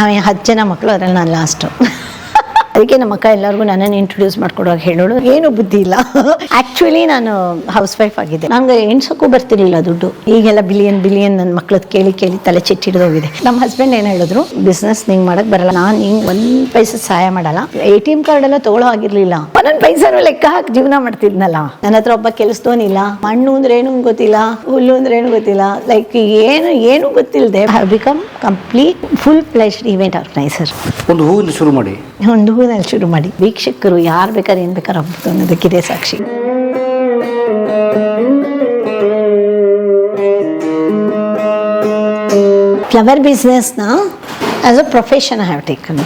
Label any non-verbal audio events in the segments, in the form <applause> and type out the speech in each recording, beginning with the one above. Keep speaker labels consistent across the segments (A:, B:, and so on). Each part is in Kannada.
A: ನಾವು ಹತ್ತು ಜನ ಮಕ್ಕಳು ಅದರಲ್ಲಿ ನಾನು ಲಾಸ್ಟು ಅದಕ್ಕೆ ನಮ್ಮ ಅಕ್ಕ ಎಲ್ಲರಿಗೂ ನನ್ನನ್ನು ಇಂಟ್ರೊಡ್ಯೂಸ್ ಮಾಡ್ಕೊಡುವಾಗ ಹೇಳೋಳು. ಏನು ಬುದ್ಧಿ ಇಲ್ಲ. ಆ್ಯಕ್ಚುಲಿ ನಾನು ಹೌಸ್ ವೈಫ್ ಆಗಿದ್ದೆ. ನಂಗೆ ಎಣ್ಸೋಕ್ಕೂ ಬರ್ತಿರ್ಲಿಲ್ಲ ದುಡ್ಡು. ಈಗೆಲ್ಲ ಬಿಲಿಯನ್ ಬಿಲಿಯನ್ ನನ್ನ ಮಕ್ಳದ್ದು ಕೇಳಿ ಕೇಳಿ ತಲೆ ಚಿಟ್ಟಿಡ್ದೋಗಿದೆ ನಮ್ಮ ಹಸ್ಬೆಂಡ್ ಏನು ಹೇಳಿದ್ರು? ಬಿಸ್ನೆಸ್ ನಿಂಗೆ ಮಾಡಕ್ ಬರಲ್ಲ. ನಾನು ಹಿಂಗ್ ಒಂದ್ ಪೈಸೆ ಸಹಾಯ ಮಾಡಲ್ಲ. ಎ ಟಿ ಎಂ ಕಾರ್ಡ್ ಎಲ್ಲ ತಗೊಳ್ಳೋ ಆಗಿರ್ಲಿಲ್ಲ ಒಂದೊಂದ್ ಪೈಸನೂ ಲೆಕ್ಕ ಹಾಕಿ ಜೀವನ ಮಾಡ್ತಿದ್ನಲ್ಲ. ನನ್ನ ಹತ್ರ ಒಬ್ಬ ಕೆಲಸದೋನಿಲ್ಲ ಮಣ್ಣು ಅಂದ್ರೆ ಏನು ಗೊತ್ತಿಲ್ಲ. ಹುಲ್ಲು ಅಂದ್ರೆ ಏನು ಗೊತ್ತಿಲ್ಲ. ಲೈಕ್ ಏನು ಏನು ಗೊತ್ತಿಲ್ಲದೆ become complete full place event organiser
B: ಒಂದು ಹೂವಿನ ಶುರು ಮಾಡಿ.
A: ಒಂದು ಹೂವಿನಲ್ಲಿ ಶುರು ಮಾಡಿ. ವೀಕ್ಷಕರು ಯಾರು ಬೇಕಾದ್ರೆ ಏನು ಬೇಕಾದ್ರೆ ಆಗ್ಬೋದು ಅನ್ನೋದಕ್ಕಿದೆ ಸಾಕ್ಷಿ. Flower ಬಿಸ್ನೆಸ್ನ as a profession have taken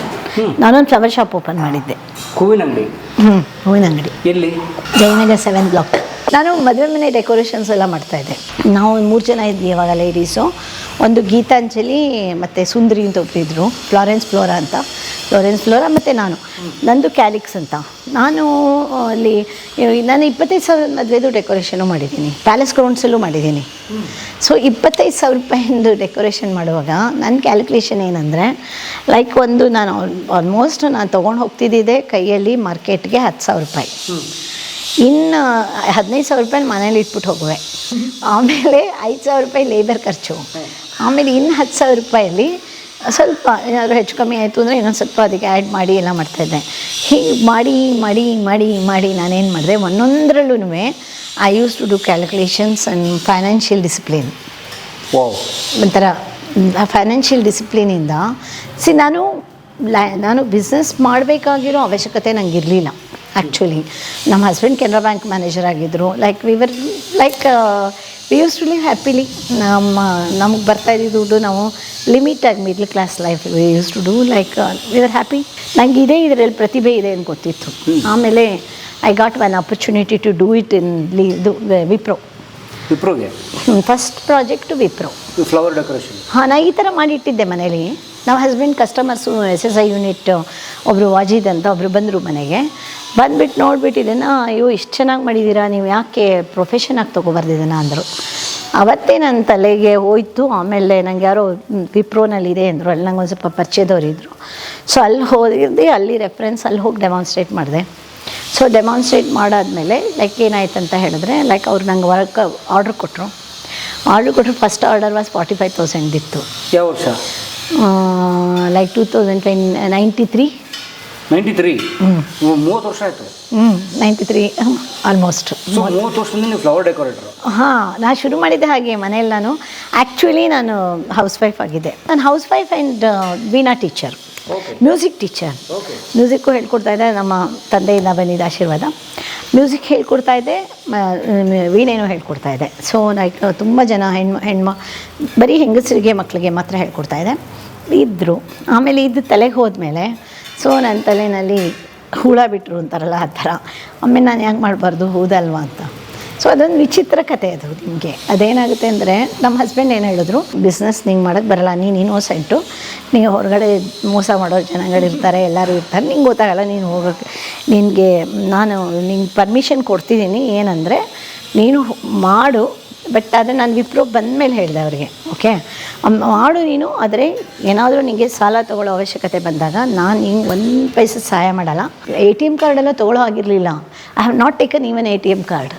A: ನಾನೊಂದು ಫ್ಲವರ್ ಶಾಪ್ ಓಪನ್ ಮಾಡಿದ್ದೆ.
B: ಹೂವಿನ ಅಂಗಡಿ.
A: ಹ್ಞೂ ಹೂವಿನ ಅಂಗಡಿ.
B: ಎಲ್ಲಿ?
A: ಜಯನಗರ ಸೆವೆನ್ ಬ್ಲಾಕ್ ನಾನು ಮದುವೆ ಮನೆ ಡೆಕೋರೇಷನ್ಸ್ ಎಲ್ಲ ಮಾಡ್ತಾ ಇದ್ದೆ. ನಾವು ಮೂರು ಜನ ಇದ್ವಿ ಇವಾಗ ಲೇಡೀಸು ಒಂದು ಗೀತಾಂಜಲಿ ಮತ್ತು ಸುಂದರಿ ಅಂತ ಒಬ್ಬರಿದ್ರು ಫ್ಲಾರೆನ್ಸ್ ಫ್ಲೋರಾ ಅಂತ. ಫ್ಲೋರೆನ್ಸ್ ಫ್ಲೋರಾ ಮತ್ತು ನಾನು. ನಂದು ಕ್ಯಾಲಿಕ್ಸ್ ಅಂತ. ನಾನು ಅಲ್ಲಿ ನಾನು ಇಪ್ಪತ್ತೈದು ಸಾವಿರದ ಮದುವೆದು ಡೆಕೋರೇಷನು ಮಾಡಿದ್ದೀನಿ. ಪ್ಯಾಲೇಸ್ ಗ್ರೌಂಡ್ಸಲ್ಲೂ ಮಾಡಿದ್ದೀನಿ. ಸೊ ಇಪ್ಪತ್ತೈದು ಸಾವಿರ ರೂಪಾಯಿಂದು ಡೆಕೋರೇಷನ್ ಮಾಡುವಾಗ ನನ್ನ ಕ್ಯಾಲ್ಕುಲೇಷನ್ ಏನಂದರೆ ಲೈಕ್ ಒಂದು ನಾನು ಆಲ್ಮೋಸ್ಟ್ ನಾನು ತೊಗೊಂಡು ಹೋಗ್ತಿದ್ದಿದ್ದೆ ಕೈಯಲ್ಲಿ ಮಾರ್ಕೆಟ್ಗೆ ಹತ್ತು ಸಾವಿರ ರೂಪಾಯಿ. ಇನ್ನು ಹದಿನೈದು ಸಾವಿರ ರೂಪಾಯಿ ಮನೇಲಿ ಇಟ್ಬಿಟ್ಟು ಹೋಗುವೆ. ಆಮೇಲೆ ಐದು ಸಾವಿರ ರೂಪಾಯಿ ಲೇಬರ್ ಖರ್ಚು. ಆಮೇಲೆ ಇನ್ನು ಹತ್ತು ಸಾವಿರ ರೂಪಾಯಲ್ಲಿ ಸ್ವಲ್ಪ ಏನಾದರೂ ಹೆಚ್ಚು ಕಮ್ಮಿ ಆಯಿತು ಅಂದರೆ ಇನ್ನೊಂದು ಸ್ವಲ್ಪ ಅದಕ್ಕೆ ಆ್ಯಡ್ ಮಾಡಿ ಎಲ್ಲ ಮಾಡ್ತಾಯಿದ್ದೆ ಹೀಗೆ ಮಾಡಿ ಮಾಡಿ ಮಾಡಿ ಮಾಡಿ ನಾನೇನು ಮಾಡಿದೆ? ಒಂದೊಂದರಲ್ಲೂ I used to do calculations and financial discipline ಒಂಥರ ಫೈನಾನ್ಷಿಯಲ್ ಡಿಸಿಪ್ಲಿನಿಂದ ಸಿ ನಾನು ಲೈ ನಾನು ಬಿಸ್ನೆಸ್ ಮಾಡಬೇಕಾಗಿರೋ ಅವಶ್ಯಕತೆ ನನಗಿರಲಿಲ್ಲ ಇರಲಿಲ್ಲ ಆ್ಯಕ್ಚುಲಿ ನಮ್ಮ ಹಸ್ಬೆಂಡ್ ಕೆನರಾ ಬ್ಯಾಂಕ್ ಮ್ಯಾನೇಜರ್ ಆಗಿದ್ದರು like we were like we used to live happily ನಮ್ಮ ನಮಗೆ ಬರ್ತಾ ಇದ್ದಿದ್ದು ದುಡ್ಡು ನಾವು ಲಿಮಿಟಾಗಿ middle class life we used to do like we are happy ನಂಗೆ ಇದೇ ಇದರಲ್ಲಿ ಪ್ರತಿಭೆ ಇದೆ ಅಂತ ಗೊತ್ತಿತ್ತು. ಆಮೇಲೆ I got one opportunity to do it in ಲಿ ಇದು Wipro
B: ವಿಪ್ರೋಗೆ
A: first project Wipro
B: flower decoration
A: ಹಾಂ ನಾನು ಈ ಥರ ಮಾಡಿಟ್ಟಿದ್ದೆ ಮನೇಲಿ. ನಾವು husband customers S S I unit ಒಬ್ಬರು ವಾಜಿದ್ ಅಂತ ಒಬ್ಬರು ಬಂದರು ಮನೆಗೆ. ಬಂದ್ಬಿಟ್ಟು ನೋಡ್ಬಿಟ್ಟು ಇದನ್ನು ಅಯ್ಯೋ ಇಷ್ಟು ಚೆನ್ನಾಗಿ ಮಾಡಿದ್ದೀರಾ ನೀವು ಯಾಕೆ ಪ್ರೊಫೆಷನ್ ಆಗಿ ತೊಗೊಬರ್ದಿದ್ದನ? ಅಂದರು. ಅವತ್ತೇ ನನ್ನ ತಲೆಗೆ ಹೋಯ್ತು. ಆಮೇಲೆ ನಂಗೆ ಯಾರೋ ವಿಪ್ರೋನಲ್ಲಿ ಇದೆ ಅಂದರು. ಅಲ್ಲಿ ನಂಗೆ ಒಂದು ಸ್ವಲ್ಪ ಪರಿಚಯದವ್ರು ಇದ್ದರು ಸೊ ಅಲ್ಲಿ ಹೋಗಿದ್ದೆ. ಅಲ್ಲಿ ರೆಫರೆನ್ಸ್ ಅಲ್ಲಿ ಹೋಗಿ ಡೆಮಾನ್ಸ್ಟ್ರೇಟ್ ಮಾಡಿದೆ. ಸೊ ಡೆಮಾನ್ಸ್ಟ್ರೇಟ್ ಮಾಡಾದಮೇಲೆ ಲೈಕ್ ಏನಾಯ್ತು ಅಂತ ಹೇಳಿದ್ರೆ ಲೈಕ್ ಅವ್ರು ನಂಗೆ ವರ್ಕ್ ಆರ್ಡ್ರ್ ಕೊಟ್ಟರು ಆರ್ಡ್ರ್ ಕೊಟ್ಟರು first order was forty five thousand ಇತ್ತು.
B: ಯಾವ ವರ್ಷ?
A: Like two thousand twenty ninety three
B: ninety three ಮೂವತ್ತು ವರ್ಷ ಆಯಿತು.
A: ಹ್ಞೂ ನೈಂಟಿ ತ್ರೀ ಆಲ್ಮೋಸ್ಟ್
B: ಮೂವತ್ತು ವರ್ಷದಿಂದ ನೀವು ಫ್ಲವರ್ ಡೆಕೋರೇಟರ್
A: ಹಾಂ ನಾ ಶುರು ಮಾಡಿದ್ದೆ ಹಾಗೆ ಮನೆಯೆಲ್ಲಾನು ನಾನು. ಆ್ಯಕ್ಚುಲಿ ನಾನು ಹೌಸ್ ವೈಫ್ ಆಗಿದ್ದೆ. ನಾನು house wife and veena teacher music teacher music ಹೇಳ್ಕೊಡ್ತಾ ಇದ್ದೆ ನಮ್ಮ ತಂದೆಯಿಂದ ಬಂದಿದ್ದ ಆಶೀರ್ವಾದ. ಮ್ಯೂಸಿಕ್ ಹೇಳ್ಕೊಡ್ತಾ ಇದ್ದೆ ವೀಣೆನೂ ಹೇಳ್ಕೊಡ್ತಾ ಇದ್ದೆ. ಸೊ ಲೈಕ್ ತುಂಬ ಜನ ಹೆಣ್ಣು ಹೆಣ್ಮ ಬರೀ ಹೆಂಗಸರಿಗೆ ಮಕ್ಕಳಿಗೆ ಮಾತ್ರ ಹೇಳ್ಕೊಡ್ತಾ ಇದ್ದೆ. ಇದ್ದರು ಆಮೇಲೆ ಇದು ತಲೆಗೆ ಹೋದ್ಮೇಲೆ ಸೊ ನನ್ನ ತಲೆಯಲ್ಲಿ ಹುಳ ಬಿಟ್ಟರು ಅಂತಾರಲ್ಲ ಆ ಥರ. ಒಮ್ಮೆ ನಾನು ಯಾಕೆ ಮಾಡಬಾರ್ದು? ಹೌದಲ್ವಾ ಅಂತ. ಸೊ ಅದೊಂದು ವಿಚಿತ್ರ ಕತೆ ಅದು ನಿಮಗೆ. ಅದೇನಾಗುತ್ತೆ ಅಂದರೆ, ನಮ್ಮ ಹಸ್ಬೆಂಡ್ ಏನು ಹೇಳಿದ್ರು? ಬಿಸ್ನೆಸ್ ನಿಂಗೆ ಮಾಡೋಕ್ಕೆ ಬರಲ್ಲ. ನೀನು ಇನ್ನೋಸೆಂಟು ನೀವು ಹೊರಗಡೆ ಮೋಸ ಮಾಡೋ ಜನಗಳಿರ್ತಾರೆ ಎಲ್ಲರೂ ಇರ್ತಾರೆ. ನಿಂಗೆ ಗೊತ್ತಾಗಲ್ಲ, ನೀನು ಹೋಗೋಕ್ಕೆ ನಿನಗೆ, ನಾನು ನಿಂಗೆ ಪರ್ಮಿಷನ್ ಕೊಡ್ತಿದ್ದೀನಿ. ಏನಂದರೆ, ನೀನು ಮಾಡು ಬಟ್ ಆದರೆ ನಾನು ವಿಪ್ರೋ ಬಂದಮೇಲೆ ಹೇಳಿದೆ ಅವರಿಗೆ ಓಕೆ ಮಾಡು ನೀನು, ಆದರೆ ಏನಾದರೂ ನಿಮಗೆ ಸಾಲ ತೊಗೊಳ್ಳೋ ಅವಶ್ಯಕತೆ ಬಂದಾಗ ನಾನು ಹಿಂಗೆ ಒಂದು ಪೈಸೆ ಸಹಾಯ ಮಾಡಲ್ಲ. ಎ ಟಿ ಎಂ ಕಾರ್ಡೆಲ್ಲ ತೊಗೊಳ್ಳೋ ಆಗಿರಲಿಲ್ಲ I have not taken even A T M card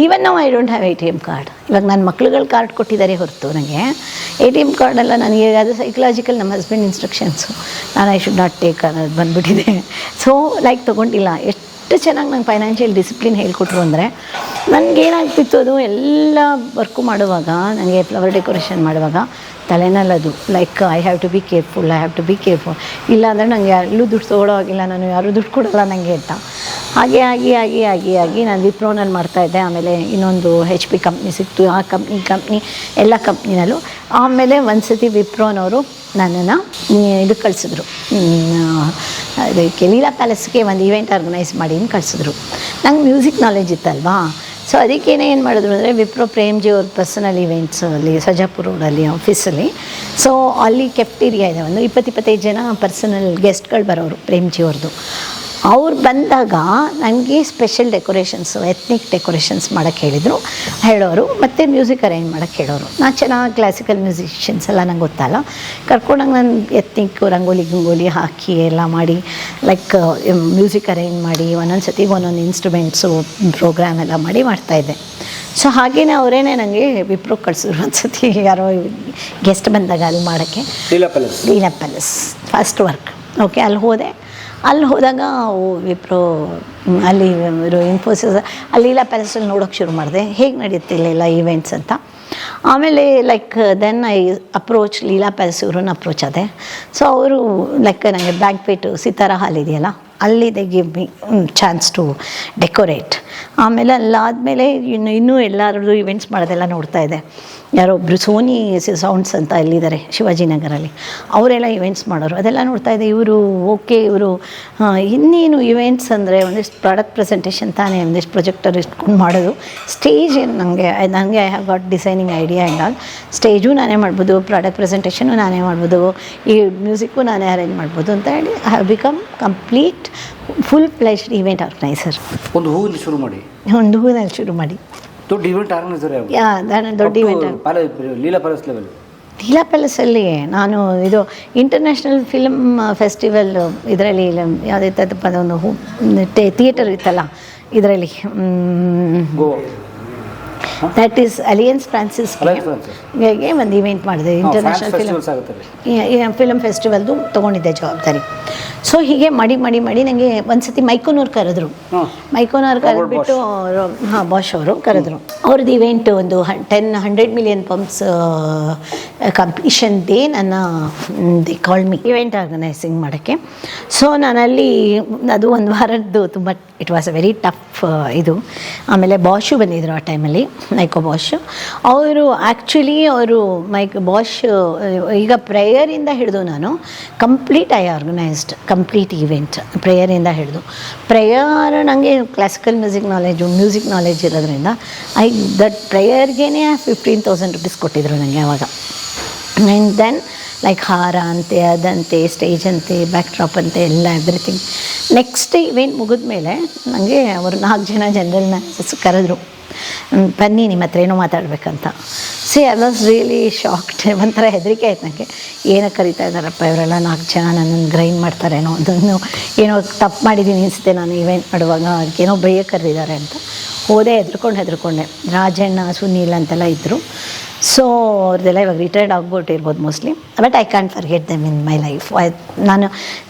A: even ನಾವು I don't have A T M card ಇವಾಗ ನನ್ನ ಮಕ್ಳುಗಳು ಕಾರ್ಡ್ ಕೊಟ್ಟಿದ್ದಾರೆ ಹೊರತು ನನಗೆ ಎ ಟಿ ಎಂ ಕಾರ್ಡೆಲ್ಲ ನನಗೆ ಅದು ಸೈಕಲಾಜಿಕಲ್ ನಮ್ಮ ಹಸ್ಬೆಂಡ್ ಇನ್ಸ್ಟ್ರಕ್ಷನ್ಸು ನಾನು ಐ ಶುಡ್ ನಾಟ್ ಟೇಕ್ ಅನ್ನೋದು ಬಂದುಬಿಟ್ಟಿದೆ. ಸೊ ಲೈಕ್ ತೊಗೊಂಡಿಲ್ಲ. ಎಷ್ಟು ಚೆನ್ನಾಗಿ ನಂಗೆ ಫೈನಾನ್ಷಿಯಲ್ ಡಿಸಿಪ್ಲಿನ್ ಹೇಳ್ಕೊಟ್ರು ಅಂದರೆ ನನಗೇನಾಗ್ತಿತ್ತು ಅದು ಎಲ್ಲ ವರ್ಕು ಮಾಡುವಾಗ ನನಗೆ ಫ್ಲವರ್ ಡೆಕೋರೇಷನ್ ಮಾಡುವಾಗ ತಲೆನಲ್ಲದು. Like I have to be careful I have to be careful ಇಲ್ಲ ಅಂದರೆ ನನಗೆ ಎಲ್ಲೂ ದುಡ್ಡು ತೊಗೊಳೋ ಆಗಿಲ್ಲ ನಾನು ಯಾರೂ ದುಡ್ಡು ಕೊಡೋಲ್ಲ ನನಗೆ ಅಂತ. ಹಾಗೆ ಆಗಿ ಆಗಿ ಆಗಿ ಆಗಿ ನಾನು ವಿಪ್ರೋನಲ್ಲಿ ಮಾಡ್ತಾಯಿದ್ದೆ ಆಮೇಲೆ ಇನ್ನೊಂದು ಹೆಚ್ ಪಿ ಕಂಪ್ನಿ ಸಿಕ್ತು. ಆ ಕಂಪ್ನಿ ಕಂಪ್ನಿ ಎಲ್ಲ ಕಂಪ್ನಿನಲ್ಲೂ ಆಮೇಲೆ ಒಂದು ಸತಿ ವಿಪ್ರೋನವರು ನನ್ನನ್ನು ಇದು ಕಳಿಸಿದ್ರು. ಅದಕ್ಕೆ ಲೀಲಾ ಪ್ಯಾಲೇಸ್ಗೆ ಒಂದು ಇವೆಂಟ್ ಆರ್ಗನೈಸ್ ಮಾಡಿ ಅಂತ ಕಳಿಸಿದ್ರು. ನಂಗೆ ಮ್ಯೂಸಿಕ್ ನಾಲೆಜ್ ಇತ್ತಲ್ವಾ? ಸೊ ಅದಕ್ಕೇನೆ ಏನು ಮಾಡಿದ್ರು ಅಂದರೆ ವಿಪ್ರೋ ಪ್ರೇಮ್ಜಿ ಅವ್ರ ಪರ್ಸನಲ್ ಇವೆಂಟ್ಸ್ ಅಲ್ಲಿ ಸಜಾಪುರ ರೋಡಲ್ಲಿ ಆಫೀಸಲ್ಲಿ ಸೊ ಅಲ್ಲಿ. ಕೆಫ್ಟೀರಿಯಾ ಇದೆ ಒಂದು ಇಪ್ಪತ್ತು ಇಪ್ಪತ್ತೈದು ಜನ ಪರ್ಸನಲ್ ಗೆಸ್ಟ್ಗಳು ಬರೋರು ಪ್ರೇಮ್ಜಿ ಅವ್ರದ್ದು ಅವ್ರು ಬಂದಾಗ ನನಗೆ ಸ್ಪೆಷಲ್ ಡೆಕೋರೇಷನ್ಸು ಎತ್ನಿಕ್ ಡೆಕೋರೇಷನ್ಸ್ ಮಾಡೋಕ್ಕೆ ಹೇಳಿದರು ಹೇಳೋರು ಮತ್ತು ಮ್ಯೂಸಿಕ್ ಅರೇಂಜ್ ಮಾಡೋಕ್ಕೆ ಹೇಳೋರು. ನಾನು ಚೆನ್ನಾಗಿ ಕ್ಲಾಸಿಕಲ್ ಮ್ಯೂಸಿಷಿಯನ್ಸ್ ಎಲ್ಲ ನಂಗೆ ಗೊತ್ತಲ್ಲ. ಕರ್ಕೊಂಡಾಗ ನಾನು ಎತ್ನಿಕ್ ರಂಗೋಲಿ ಗಿಂಗೋಲಿ ಹಾಕಿ ಎಲ್ಲ ಮಾಡಿ ಲೈಕ್ ಮ್ಯೂಸಿಕ್ ಅರೇಂಜ್ ಮಾಡಿ ಒಂದೊಂದು ಸತಿ ಒಂದೊಂದು ಇನ್ಸ್ಟ್ರೂಮೆಂಟ್ಸು ಪ್ರೋಗ್ರಾಮ್ ಎಲ್ಲ ಮಾಡಿ ಮಾಡ್ತಾಯಿದ್ದೆ ಸೊ ಹಾಗೇನೆ ಅವರೇನೆ ನನಗೆ ವಿಪ್ರೋ ಕಳಿಸಿದ್ರು. ಒಂದು ಸತಿ ಯಾರೋ ಗೆಸ್ಟ್ ಬಂದಾಗ ಅಲ್ಲಿ ಮಾಡೋಕ್ಕೆ.
B: Leela Palace
A: Leela Palace first work okay ಅಲ್ಲಿ ಹೋದೆ. ಅಲ್ಲಿ ಹೋದಾಗ ವಿಪ್ರೋ ಅಲ್ಲಿ ಇವರು ಇನ್ಫೋಸಿಸ್ ಅಲ್ಲಿ ಲೀಲಾ ಪ್ಯಾಲೇಸಲ್ಲಿ ನೋಡೋಕೆ ಶುರು ಮಾಡಿದೆ. ಹೇಗೆ ನಡೆಯುತ್ತೆ ಇಲ್ಲೆಲ್ಲ ಈವೆಂಟ್ಸ್ ಅಂತ? ಆಮೇಲೆ like then I approach Leela Palace ಇವ್ರನ್ನ ಅಪ್ರೋಚ್ ಆದೆ. ಸೊ ಅವರು ಲೈಕ್ ನನಗೆ ಬ್ಯಾಂಕ್ಪೇಟು ಸಿತಾರ ಹಾಲ್ ಇದೆಯಲ್ಲ ಅಲ್ಲಿ they give me chance to decorate ಆಮೇಲೆ ಅಲ್ಲಾದಮೇಲೆ ಇನ್ನು, ಇನ್ನೂ ಎಲ್ಲರದ್ದು ಇವೆಂಟ್ಸ್ ಮಾಡೋದೆಲ್ಲ ನೋಡ್ತಾ ಇದ್ದೆ. ಯಾರೋ ಒಬ್ಬರು ಸೋನಿ ಸೌಂಡ್ಸ್ ಅಂತ ಇಲ್ಲಿದ್ದಾರೆ ಶಿವಾಜಿನಗರಲ್ಲಿ ಅವರೆಲ್ಲ ಇವೆಂಟ್ಸ್ ಮಾಡೋರು. ಅದೆಲ್ಲ ನೋಡ್ತಾ ಇದ್ದೆ ಇವರು ಓಕೆ ಇವರು ಇನ್ನೇನು ಇವೆಂಟ್ಸ್ ಅಂದರೆ ಒಂದಿಷ್ಟು ಪ್ರಾಡಕ್ಟ್ ಪ್ರೆಸೆಂಟೇಷನ್ ತಾನೇ ಒಂದಿಷ್ಟು ಪ್ರೊಜೆಕ್ಟರ್ ಇಟ್ಕೊಂಡು ಮಾಡೋದು. ಸ್ಟೇಜ್ ಏನು ನನಗೆ ನನಗೆ I have got designing idea and all stage ನಾನೇ ಮಾಡ್ಬೋದು ಪ್ರಾಡಕ್ಟ್ ಪ್ರೆಸೆಂಟೇಷನು ನಾನೇ ಮಾಡ್ಬೋದು ಈ ಮ್ಯೂಸಿಕ್ಕು ನಾನೇ ಅರೇಂಜ್ ಮಾಡ್ಬೋದು ಅಂತ ಹೇಳಿ I have become complete full placed event organiser
B: ಒಂದು ಹೂವಿನ ಶುರು ಮಾಡಿ.
A: ಒಂದು ಹೂವಿನಲ್ಲಿ ಶುರು ಮಾಡಿ.
B: ದೊಡ್ಡ ಇವೆಂಟ್ ಆರ್ಗನೈಸರ್
A: ನಾನು ದೊಡ್ಡ event
B: Leela Palace level
A: Leela ಪ್ಯಾಲೇಸಲ್ಲಿ ನಾನು ಇದು ಇಂಟರ್ನ್ಯಾಷನಲ್ ಫಿಲ್ಮ್ ಫೆಸ್ಟಿವಲ್ ಇದರಲ್ಲಿ ಯಾವುದೇ ಒಂದು ಥಿಯೇಟರ್ ಇತ್ತಲ್ಲ ಇದರಲ್ಲಿ ದಟ್ ಈಸ್ ಅಲಿಯನ್ಸ್ ಫ್ರಾನ್ಸಿಸ್. ಗೆ ಒಂದು ಇವೆಂಟ್ ಮಾಡಿದೆ ಇಂಟರ್ನ್ಯಾಷನಲ್ ಫಿಲಮ್ ಫಿಲಮ್ ಫೆಸ್ಟಿವಲ್ದು ತೊಗೊಂಡಿದ್ದೆ ಜವಾಬ್ದಾರಿ. ಸೊ ಹೀಗೆ ಮಾಡಿ ಮಾಡಿ ಮಾಡಿ ನನಗೆ ಒಂದ್ಸತಿ ಮೈಕೋನವ್ರು ಕರೆದ್ರು. ಮೈಕೋನವ್ರು ಕರೆದ್ಬಿಟ್ಟು ಅವರು ಹಾಂ ಬಾಷ್ ಅವರು ಕರೆದ್ರು. ಅವ್ರದ್ದು ಇವೆಂಟ್ ಒಂದು ten hundred million pumps completion day ನನ್ನ they call me event organising ಮಾಡೋಕ್ಕೆ. ಸೊ ನಾನಲ್ಲಿ ಅದು ಒಂದು ವಾರದ್ದು ತುಂಬ it was a very tough ಇದು. ಆಮೇಲೆ ಬಾಷು ಬಂದಿದ್ದರು ಆ ಟೈಮಲ್ಲಿ ಮೈಕೋ ಬಾಷು ಅವರು ಆ್ಯಕ್ಚುಲಿ ಅವರು ಮೈಕ್ ಬಾಶ್ ಈಗ ಪ್ರೇಯರಿಂದ ಹಿಡಿದು ನಾನು complete I organised complete event ಪ್ರೇಯರಿಂದ ಹಿಡಿದು. ಪ್ರೇಯರ್ ನನಗೆ classical music knowledge music knowledge ಇರೋದ್ರಿಂದ ಐ ದಟ್ ಪ್ರೇಯರ್ಗೇ ಫಿಫ್ಟೀನ್ ತೌಸಂಡ್ ರುಪೀಸ್ ಕೊಟ್ಟಿದ್ರು ನನಗೆ ಆವಾಗ ಆ್ಯಂಡ್ ದೆನ್ ಲೈಕ್ ಹಾರ ಅಂತೆ, ಅದಂತೆ ಸ್ಟೇಜ್ ಅಂತೆ ಬ್ಯಾಕ್ ಡ್ರಾಪ್ ಅಂತೆ, ಎಲ್ಲ ಎವ್ರಿಥಿಂಗ್ ನೆಕ್ಸ್ಟ್ ಇವೆಂಟ್ ಮುಗಿದ ಮೇಲೆ ನನಗೆ ಅವರು ನಾಲ್ಕು ಜನ ಜನರಲ್ನ ಕರೆದ್ರು. ಬನ್ನಿ, ನಿಮ್ಮ ಹತ್ರ ಏನೋ ಮಾತಾಡಬೇಕಂತ. See I was really shocked ಒಂಥರ ಹೆದರಿಕೆ ಆಯ್ತು ನನಗೆ ಏನೋ ಕರಿತಾ ಇದ್ದಾರಪ್ಪ ಇವರೆಲ್ಲ? ನಾಲ್ಕು ಜನ ನನ್ನನ್ನು ಗ್ರೈಂಡ್ ಮಾಡ್ತಾರೇನೋ ಅದನ್ನು ಏನೋ ತಪ್ಪು ಮಾಡಿದ್ದೀನಿ ಅನಿಸುತ್ತೆ ನಾನು ಇವೆಂಟ್ ಮಾಡುವಾಗ. ಏನೋ ಭಯ ಕರೆದಿದ್ದಾರೆ ಅಂತ. ಹೋದೆ, ಹೆದ್ರ್ಕೊಂಡು, ಹೆದ್ರ್ಕೊಂಡೆ. ರಾಜಣ್ಣ, ಸುನೀಲ್ ಅಂತೆಲ್ಲ ಇದ್ದರು ಸೊ ಅವ್ರದ್ದೆಲ್ಲ ಇವಾಗ retired ಆಗ್ಬಿಟ್ಟಿರ್ಬೋದು mostly but I can't forget them in my life ನಾನು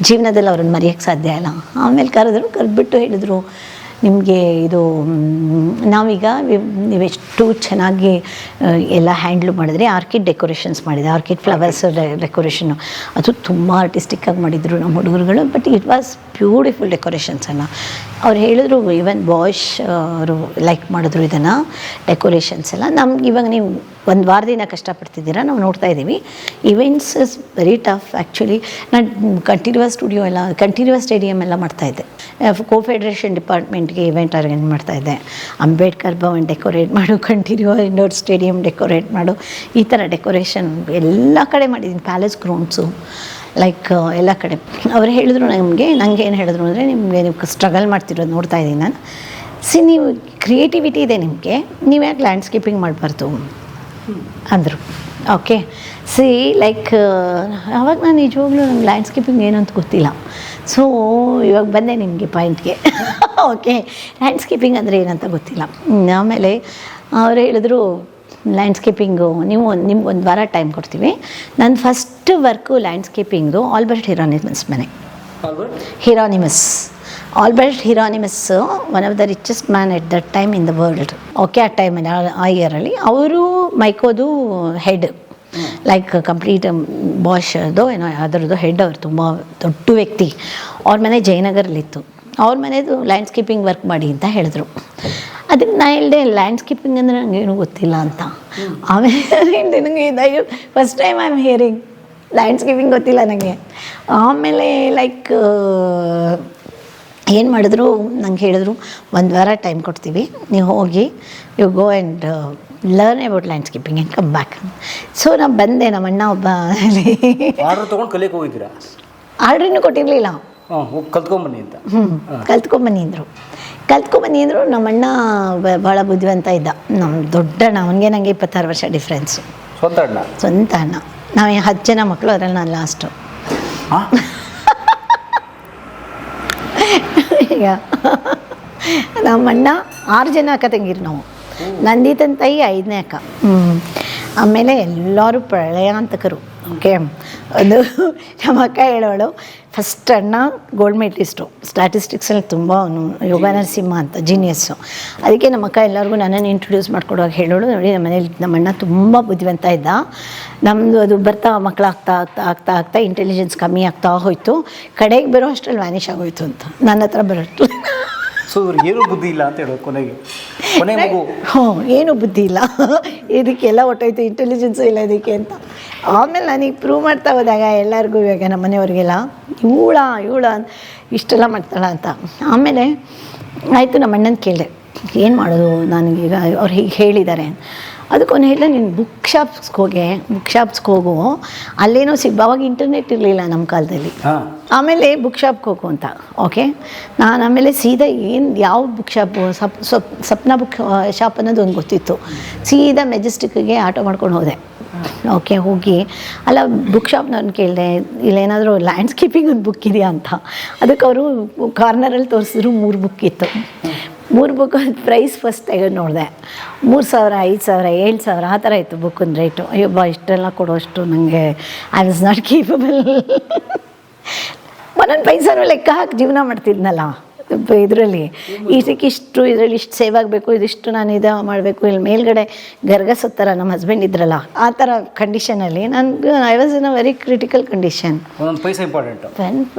A: ಜೀವನದಲ್ಲಿ ಅವ್ರನ್ನ ಮರೆಯೋಕ್ಕೆ ಸಾಧ್ಯ ಇಲ್ಲ. ಆಮೇಲೆ ಕರೆದ್ರು, ಕರೆದ್ಬಿಟ್ಟು ಹೇಳಿದರು. ನಿಮಗೆ ಇದು ನಾವೀಗ ನೀವೆಷ್ಟು ಚೆನ್ನಾಗಿ ಎಲ್ಲ ಹ್ಯಾಂಡ್ಲ್ ಮಾಡಿದ್ರಿ ಆರ್ಕಿಡ್ ಡೆಕೋರೇಷನ್ಸ್ ಮಾಡಿದೆ. Orchid flowers decoration. ಅದು ತುಂಬ ಆರ್ಟಿಸ್ಟಿಕ್ಕಾಗಿ ಮಾಡಿದರು ನಮ್ಮ ಹುಡುಗರುಗಳು. But it was beautiful decorations ಅನ್ನು ಅವ್ರು ಹೇಳಿದ್ರು ಈವನ್ ಬಾಯ್ಸ್ ಅವರು ಲೈಕ್ ಮಾಡಿದ್ರು ಇದನ್ನು ಡೆಕೋರೇಷನ್ಸ್ ಎಲ್ಲ. ನಮ್ಗೆ ಇವಾಗ ನೀವು ಒಂದು ವಾರದಿಂದ ಕಷ್ಟಪಡ್ತಿದ್ದೀರಾ, ನಾವು ನೋಡ್ತಾ ಇದ್ದೀವಿ. Events is very tough actually ನಾನು ಕಂಟಿನ್ಯೂಸ್ ಸ್ಟುಡಿಯೋ ಎಲ್ಲ ಕಂಟಿನ್ಯೂಸ್ ಸ್ಟೇಡಿಯಮ್ ಎಲ್ಲ ಮಾಡ್ತಾಯಿದ್ದೆ ಕೋ ಫೆಡ್ರೇಷನ್ ಡಿಪಾರ್ಟ್ಮೆಂಟ್ಗೆ ಇವೆಂಟ್ ಅರೇಂಜ್ ಮಾಡ್ತಾಯಿದ್ದೆ ಅಂಬೇಡ್ಕರ್ ಭವನ್ ಡೆಕೋರೇಟ್ ಮಾಡು ಕಂಟಿನ್ಯೂ ಇಂಡೋರ್ ಸ್ಟೇಡಿಯಂ ಡೆಕೋರೇಟ್ ಮಾಡು, ಈ ಥರ ಡೆಕೋರೇಷನ್ ಎಲ್ಲ ಕಡೆ ಮಾಡಿದ್ದೀನಿ ಪ್ಯಾಲೇಸ್ ಗ್ರೌಂಡ್ಸು ಲೈಕ್ ಎಲ್ಲ ಕಡೆ. ಅವ್ರು ಹೇಳಿದ್ರು ನಮಗೆ ನನಗೆ ಏನು ಹೇಳಿದ್ರು ಅಂದರೆ ನಿಮಗೆ ನೀವು ಸ್ಟ್ರಗಲ್ ಮಾಡ್ತಿರೋದು ನೋಡ್ತಾ ಇದ್ದೀನಿ ನಾನು. ಸಿ ನೀವು ಕ್ರಿಯೇಟಿವಿಟಿ ಇದೆ ನಿಮಗೆ, ನೀವು ಯಾಕೆ ಲ್ಯಾಂಡ್ಸ್ಕೇಪಿಂಗ್ ಮಾಡಬಾರ್ದು? ಅಂದರು. ಓಕೆ ಸಿ ಲೈಕ್ ಅವಾಗ ನಾನು ನಿಜವಾಗ್ಲೂ ನಂಗೆ ಲ್ಯಾಂಡ್ಸ್ಕೇಪಿಂಗ್ ಏನು ಅಂತ ಗೊತ್ತಿಲ್ಲ. ಸೊ ಇವಾಗ ಬಂದೆ ನಿಮಗೆ ಪಾಯಿಂಟ್ಗೆ ಓಕೆ ಲ್ಯಾಂಡ್ಸ್ಕೇಪಿಂಗ್ ಅಂದರೆ ಏನಂತ ಗೊತ್ತಿಲ್ಲ. ಆಮೇಲೆ ಅವ್ರು ಹೇಳಿದ್ರು ಲ್ಯಾಂಡ್ಸ್ಕೇಪಿಂಗು ನೀವು ನಿಮ್ಗೆ ಒಂದು ವಾರ ಟೈಮ್ ಕೊಡ್ತೀವಿ. ನನ್ನ first work landscaping Albert Hieronymus ಮನೆ. Hieronymus Albert Hieronymus one of the richest man at that time in the world okay ಆ ಟೈಮಲ್ಲಿ ಆ ಇಯರಲ್ಲಿ ಅವರು ಮೈಕೋದು ಹೆಡ್ ಲೈಕ್ ಕಂಪ್ಲೀಟ್ ಬಾಷದು ಏನೋ ಅದರದ್ದು ಹೆಡ್ ಅವ್ರು ತುಂಬ ದೊಡ್ಡ ವ್ಯಕ್ತಿ. ಅವ್ರ ಮನೆ ಜಯನಗರಲ್ಲಿತ್ತು. ಅವ್ರ ಮನೆಯದು ಲ್ಯಾಂಡ್ಸ್ಕೇಪಿಂಗ್ ವರ್ಕ್ ಮಾಡಿ ಅಂತ ಹೇಳಿದ್ರು. ಅದಕ್ಕೆ ನಾ ಹೇಳಿದೆ ಲ್ಯಾಂಡ್ಸ್ಕೇಪಿಂಗ್ ಅಂದರೆ ನನಗೇನು ಗೊತ್ತಿಲ್ಲ ಅಂತ. ಆಮೇಲೆ ನನಗೆ ಇದು first time I am hearing landscaping ಗೊತ್ತಿಲ್ಲ ನನಗೆ ಆಮೇಲೆ ಲೈಕ್ ಏನು ಮಾಡಿದ್ರು ನಂಗೆ ಹೇಳಿದ್ರು ಒಂದು ವಾರ ಟೈಮ್ ಕೊಡ್ತೀವಿ ನೀವು ಹೋಗಿ you go and learn about landscaping and come back so ನಾನು ಬಂದೆ ನಮ್ಮ ಅಣ್ಣ ಒಬ್ಬ
B: ಕಲಿಯಕ್ಕೆ ಹೋಗಿದ್ದೀರಾ?
A: ಆರ್ಡ್ರಿನೂ ಕೊಟ್ಟಿರಲಿಲ್ಲ.
B: ಕಲ್ತ್ಕೊಂಬನ್ನಿ ಅಂತ.
A: ಹ್ಞೂ ಕಲ್ತ್ಕೊಂಬನ್ನಿ ಅಂದರು. ಕಲ್ತ್ಕೊಂಬನ್ನಿ ಅಂದರು ನಮ್ಮಣ್ಣ ಭಾಳ ಬುದ್ಧಿವಂತ ಇದ್ದ. ನಮ್ಮ ದೊಡ್ಡಣ್ಣ ಅವನಿಗೆ ನನಗೆ ಇಪ್ಪತ್ತಾರು ವರ್ಷ ಡಿಫ್ರೆನ್ಸು
B: ಸ್ವಂತ ಅಣ್ಣ?
A: ಸ್ವಂತ ಅಣ್ಣ. ನಾವು ಹತ್ತು ಜನ ಮಕ್ಕಳು ಅದರಲ್ಲಿ ನಾನು ಲಾಸ್ಟು ಈಗ ನಮ್ಮಣ್ಣ ಆರು ಜನ ಅಕ್ಕ ತಂಗಿರು ನಾವು. ನಂದಿತನ ತಾಯಿ ಐದನೇ ಅಕ್ಕ. ಹ್ಞೂ ಆಮೇಲೆ ಎಲ್ಲರೂ ಪ್ರಳಯಾಂತಕರು ಓಕೆ ಅದು ನಮ್ಮ ಅಕ್ಕ ಹೇಳೋಳು ಫಸ್ಟ್ ಅಣ್ಣ ಗೋಲ್ಡ್ ಮೆಡಲಿಸ್ಟು ಸ್ಟ್ಯಾಟಿಸ್ಟಿಕ್ಸಲ್ಲಿ ತುಂಬ ಅವನು ಯೋಗ ನರಸಿಂಹ ಅಂತ ಜೀನಿಯಸ್ಸು ಅದಕ್ಕೆ ನಮ್ಮ ಅಕ್ಕ ಎಲ್ಲರಿಗೂ ನನ್ನನ್ನು ಇಂಟ್ರೊಡ್ಯೂಸ್ ಮಾಡ್ಕೊಡುವಾಗ ಹೇಳೋಳು ನೋಡಿ ನಮ್ಮ ಮನೇಲಿ ನಮ್ಮ ಅಣ್ಣ ತುಂಬ ಬುದ್ಧಿವಂತ ಇದ್ದ. ನಮ್ಮದು ಅದು ಬರ್ತಾ ಮಕ್ಕಳಾಗ್ತಾ ಆಗ್ತಾ ಆಗ್ತಾ ಆಗ್ತಾ ಇಂಟೆಲಿಜೆನ್ಸ್ ಕಮ್ಮಿ ಆಗ್ತಾ ಹೋಯಿತು. ಕಡೆಗೆ ಬರೋ ಅಷ್ಟರಲ್ಲಿ ವ್ಯಾನಿಷ್ ಆಗೋಯ್ತು ಅಂತ ನನ್ನ ಹತ್ರ ಬರೋಷ್ಟು
B: ಸೊ ಇವ್ರಿಗೆ ಏನು ಬುದ್ಧಿ ಇಲ್ಲ ಅಂತ ಹೇಳೋದು ಕೊನೆಗೆ. ಕೊನೆ ಮಗು.
A: ಹ್ಞೂ ಏನು ಬುದ್ಧಿ ಇಲ್ಲ. ಇದಕ್ಕೆಲ್ಲ ಹೊಟ್ಟೋಯ್ತು ಇಂಟೆಲಿಜೆನ್ಸು ಇಲ್ಲ ಇದಕ್ಕೆ ಅಂತ. ಆಮೇಲೆ ನನಗೆ ಪ್ರೂವ್ ಮಾಡ್ತಾ ಹೋದಾಗ ಎಲ್ಲರಿಗೂ ಇವಾಗ ನಮ್ಮ ಮನೆಯವ್ರಿಗೆಲ್ಲ ಇವಳ ಇವಳ ಇಷ್ಟೆಲ್ಲ ಮಾಡ್ತಾಳ ಅಂತ. ಆಮೇಲೆ ಆಯಿತು ನಮ್ಮ ಅಣ್ಣನ ಕೇಳಿದೆ ಏನು ಮಾಡೋದು? ನನಗೀಗ ಅವ್ರು ಹೀಗೆ ಹೇಳಿದ್ದಾರೆ. ಅದಕ್ಕೊಂದು ಹೇಳಿದೆ ನೀನು ಬುಕ್ ಶಾಪ್ಸ್ಗೆ ಹೋಗಿ ಬುಕ್ ಶಾಪ್ಸ್ಗೆ ಹೋಗು. ಅಲ್ಲೇನೋ ಸಿಗ್ ಅವಾಗ ಇಂಟರ್ನೆಟ್ ಇರಲಿಲ್ಲ ನಮ್ಮ ಕಾಲದಲ್ಲಿ. ಆಮೇಲೆ ಬುಕ್ ಶಾಪ್ಗೆ ಹೋಗು ಅಂತ ಓಕೆ ನಾನು ಆಮೇಲೆ ಸೀದಾ ಏನು ಯಾವ ಬುಕ್ ಶಾಪ್ ಸಪ್ ಸಪ್ ಸಪ್ನ ಬುಕ್ ಶಾಪ್ ಅನ್ನೋದು ಒಂದು ಗೊತ್ತಿತ್ತು. ಸೀದಾ ಮೆಜೆಸ್ಟಿಕ್ಗೆ ಆಟೋ ಮಾಡ್ಕೊಂಡು ಹೋದೆ. ಓಕೆ, ಹೋಗಿ. ಅಲ್ಲ ಬುಕ್ ಶಾಪ್ನವ್ರನ್ನ ಕೇಳಿದೆ, ಇಲ್ಲೇನಾದರೂ ಲ್ಯಾಂಡ್ಸ್ಕೇಪಿಂಗ್ ಒಂದು ಬುಕ್ ಇದೆಯಾ ಅಂತ. ಅದಕ್ಕೆ ಅವರು ಕಾರ್ನರಲ್ಲಿ ತೋರಿಸಿದ್ರು ಮೂರು ಬುಕ್ ಇತ್ತು. ಮೂರು ಬುಕ್ ಪ್ರೈಸ್ ಫಸ್ಟ್ ತೆಗೆದು ನೋಡಿದೆ. ಮೂರು ಸಾವಿರ, ಐದು ಸಾವಿರ, ಏಳು ಸಾವಿರ, ಆ ಥರ ಇತ್ತು ಬುಕ್ಕಿನ ರೇಟು ಬಾ ಇಷ್ಟೆಲ್ಲ ಕೊಡೋಷ್ಟು ನನಗೆ ಐ ವಾಸ್ ನಾಟ್ ಕೇಪಬಲ್ ಒಂದೊಂದು ಪೈಸಾನು ಲೆಕ್ಕ ಹಾಕಿ ಜೀವನ ಮಾಡ್ತಿದ್ನಲ್ಲ. ಇದರಲ್ಲಿ. ಇದಕ್ಕೆ ಇಷ್ಟು ಇದರಲ್ಲಿ ಇಷ್ಟು ಸೇವ್ ಆಗಬೇಕು ಇದಿಷ್ಟು ನಾನು ಇದು ಮಾಡಬೇಕು. ಇಲ್ಲಿ ಮೇಲ್ಗಡೆ ಥರ ನಮ್ಮ ಹಸ್ಬೆಂಡ್ ಇದ್ರಲ್ಲ ಆ ಥರ ಕಂಡೀಷನಲ್ಲಿ ನನಗೆ I was in a very critical condition
B: ಒಂದೊಂದು ಪೈಸೆ ಇಂಪಾರ್ಟೆಂಟ್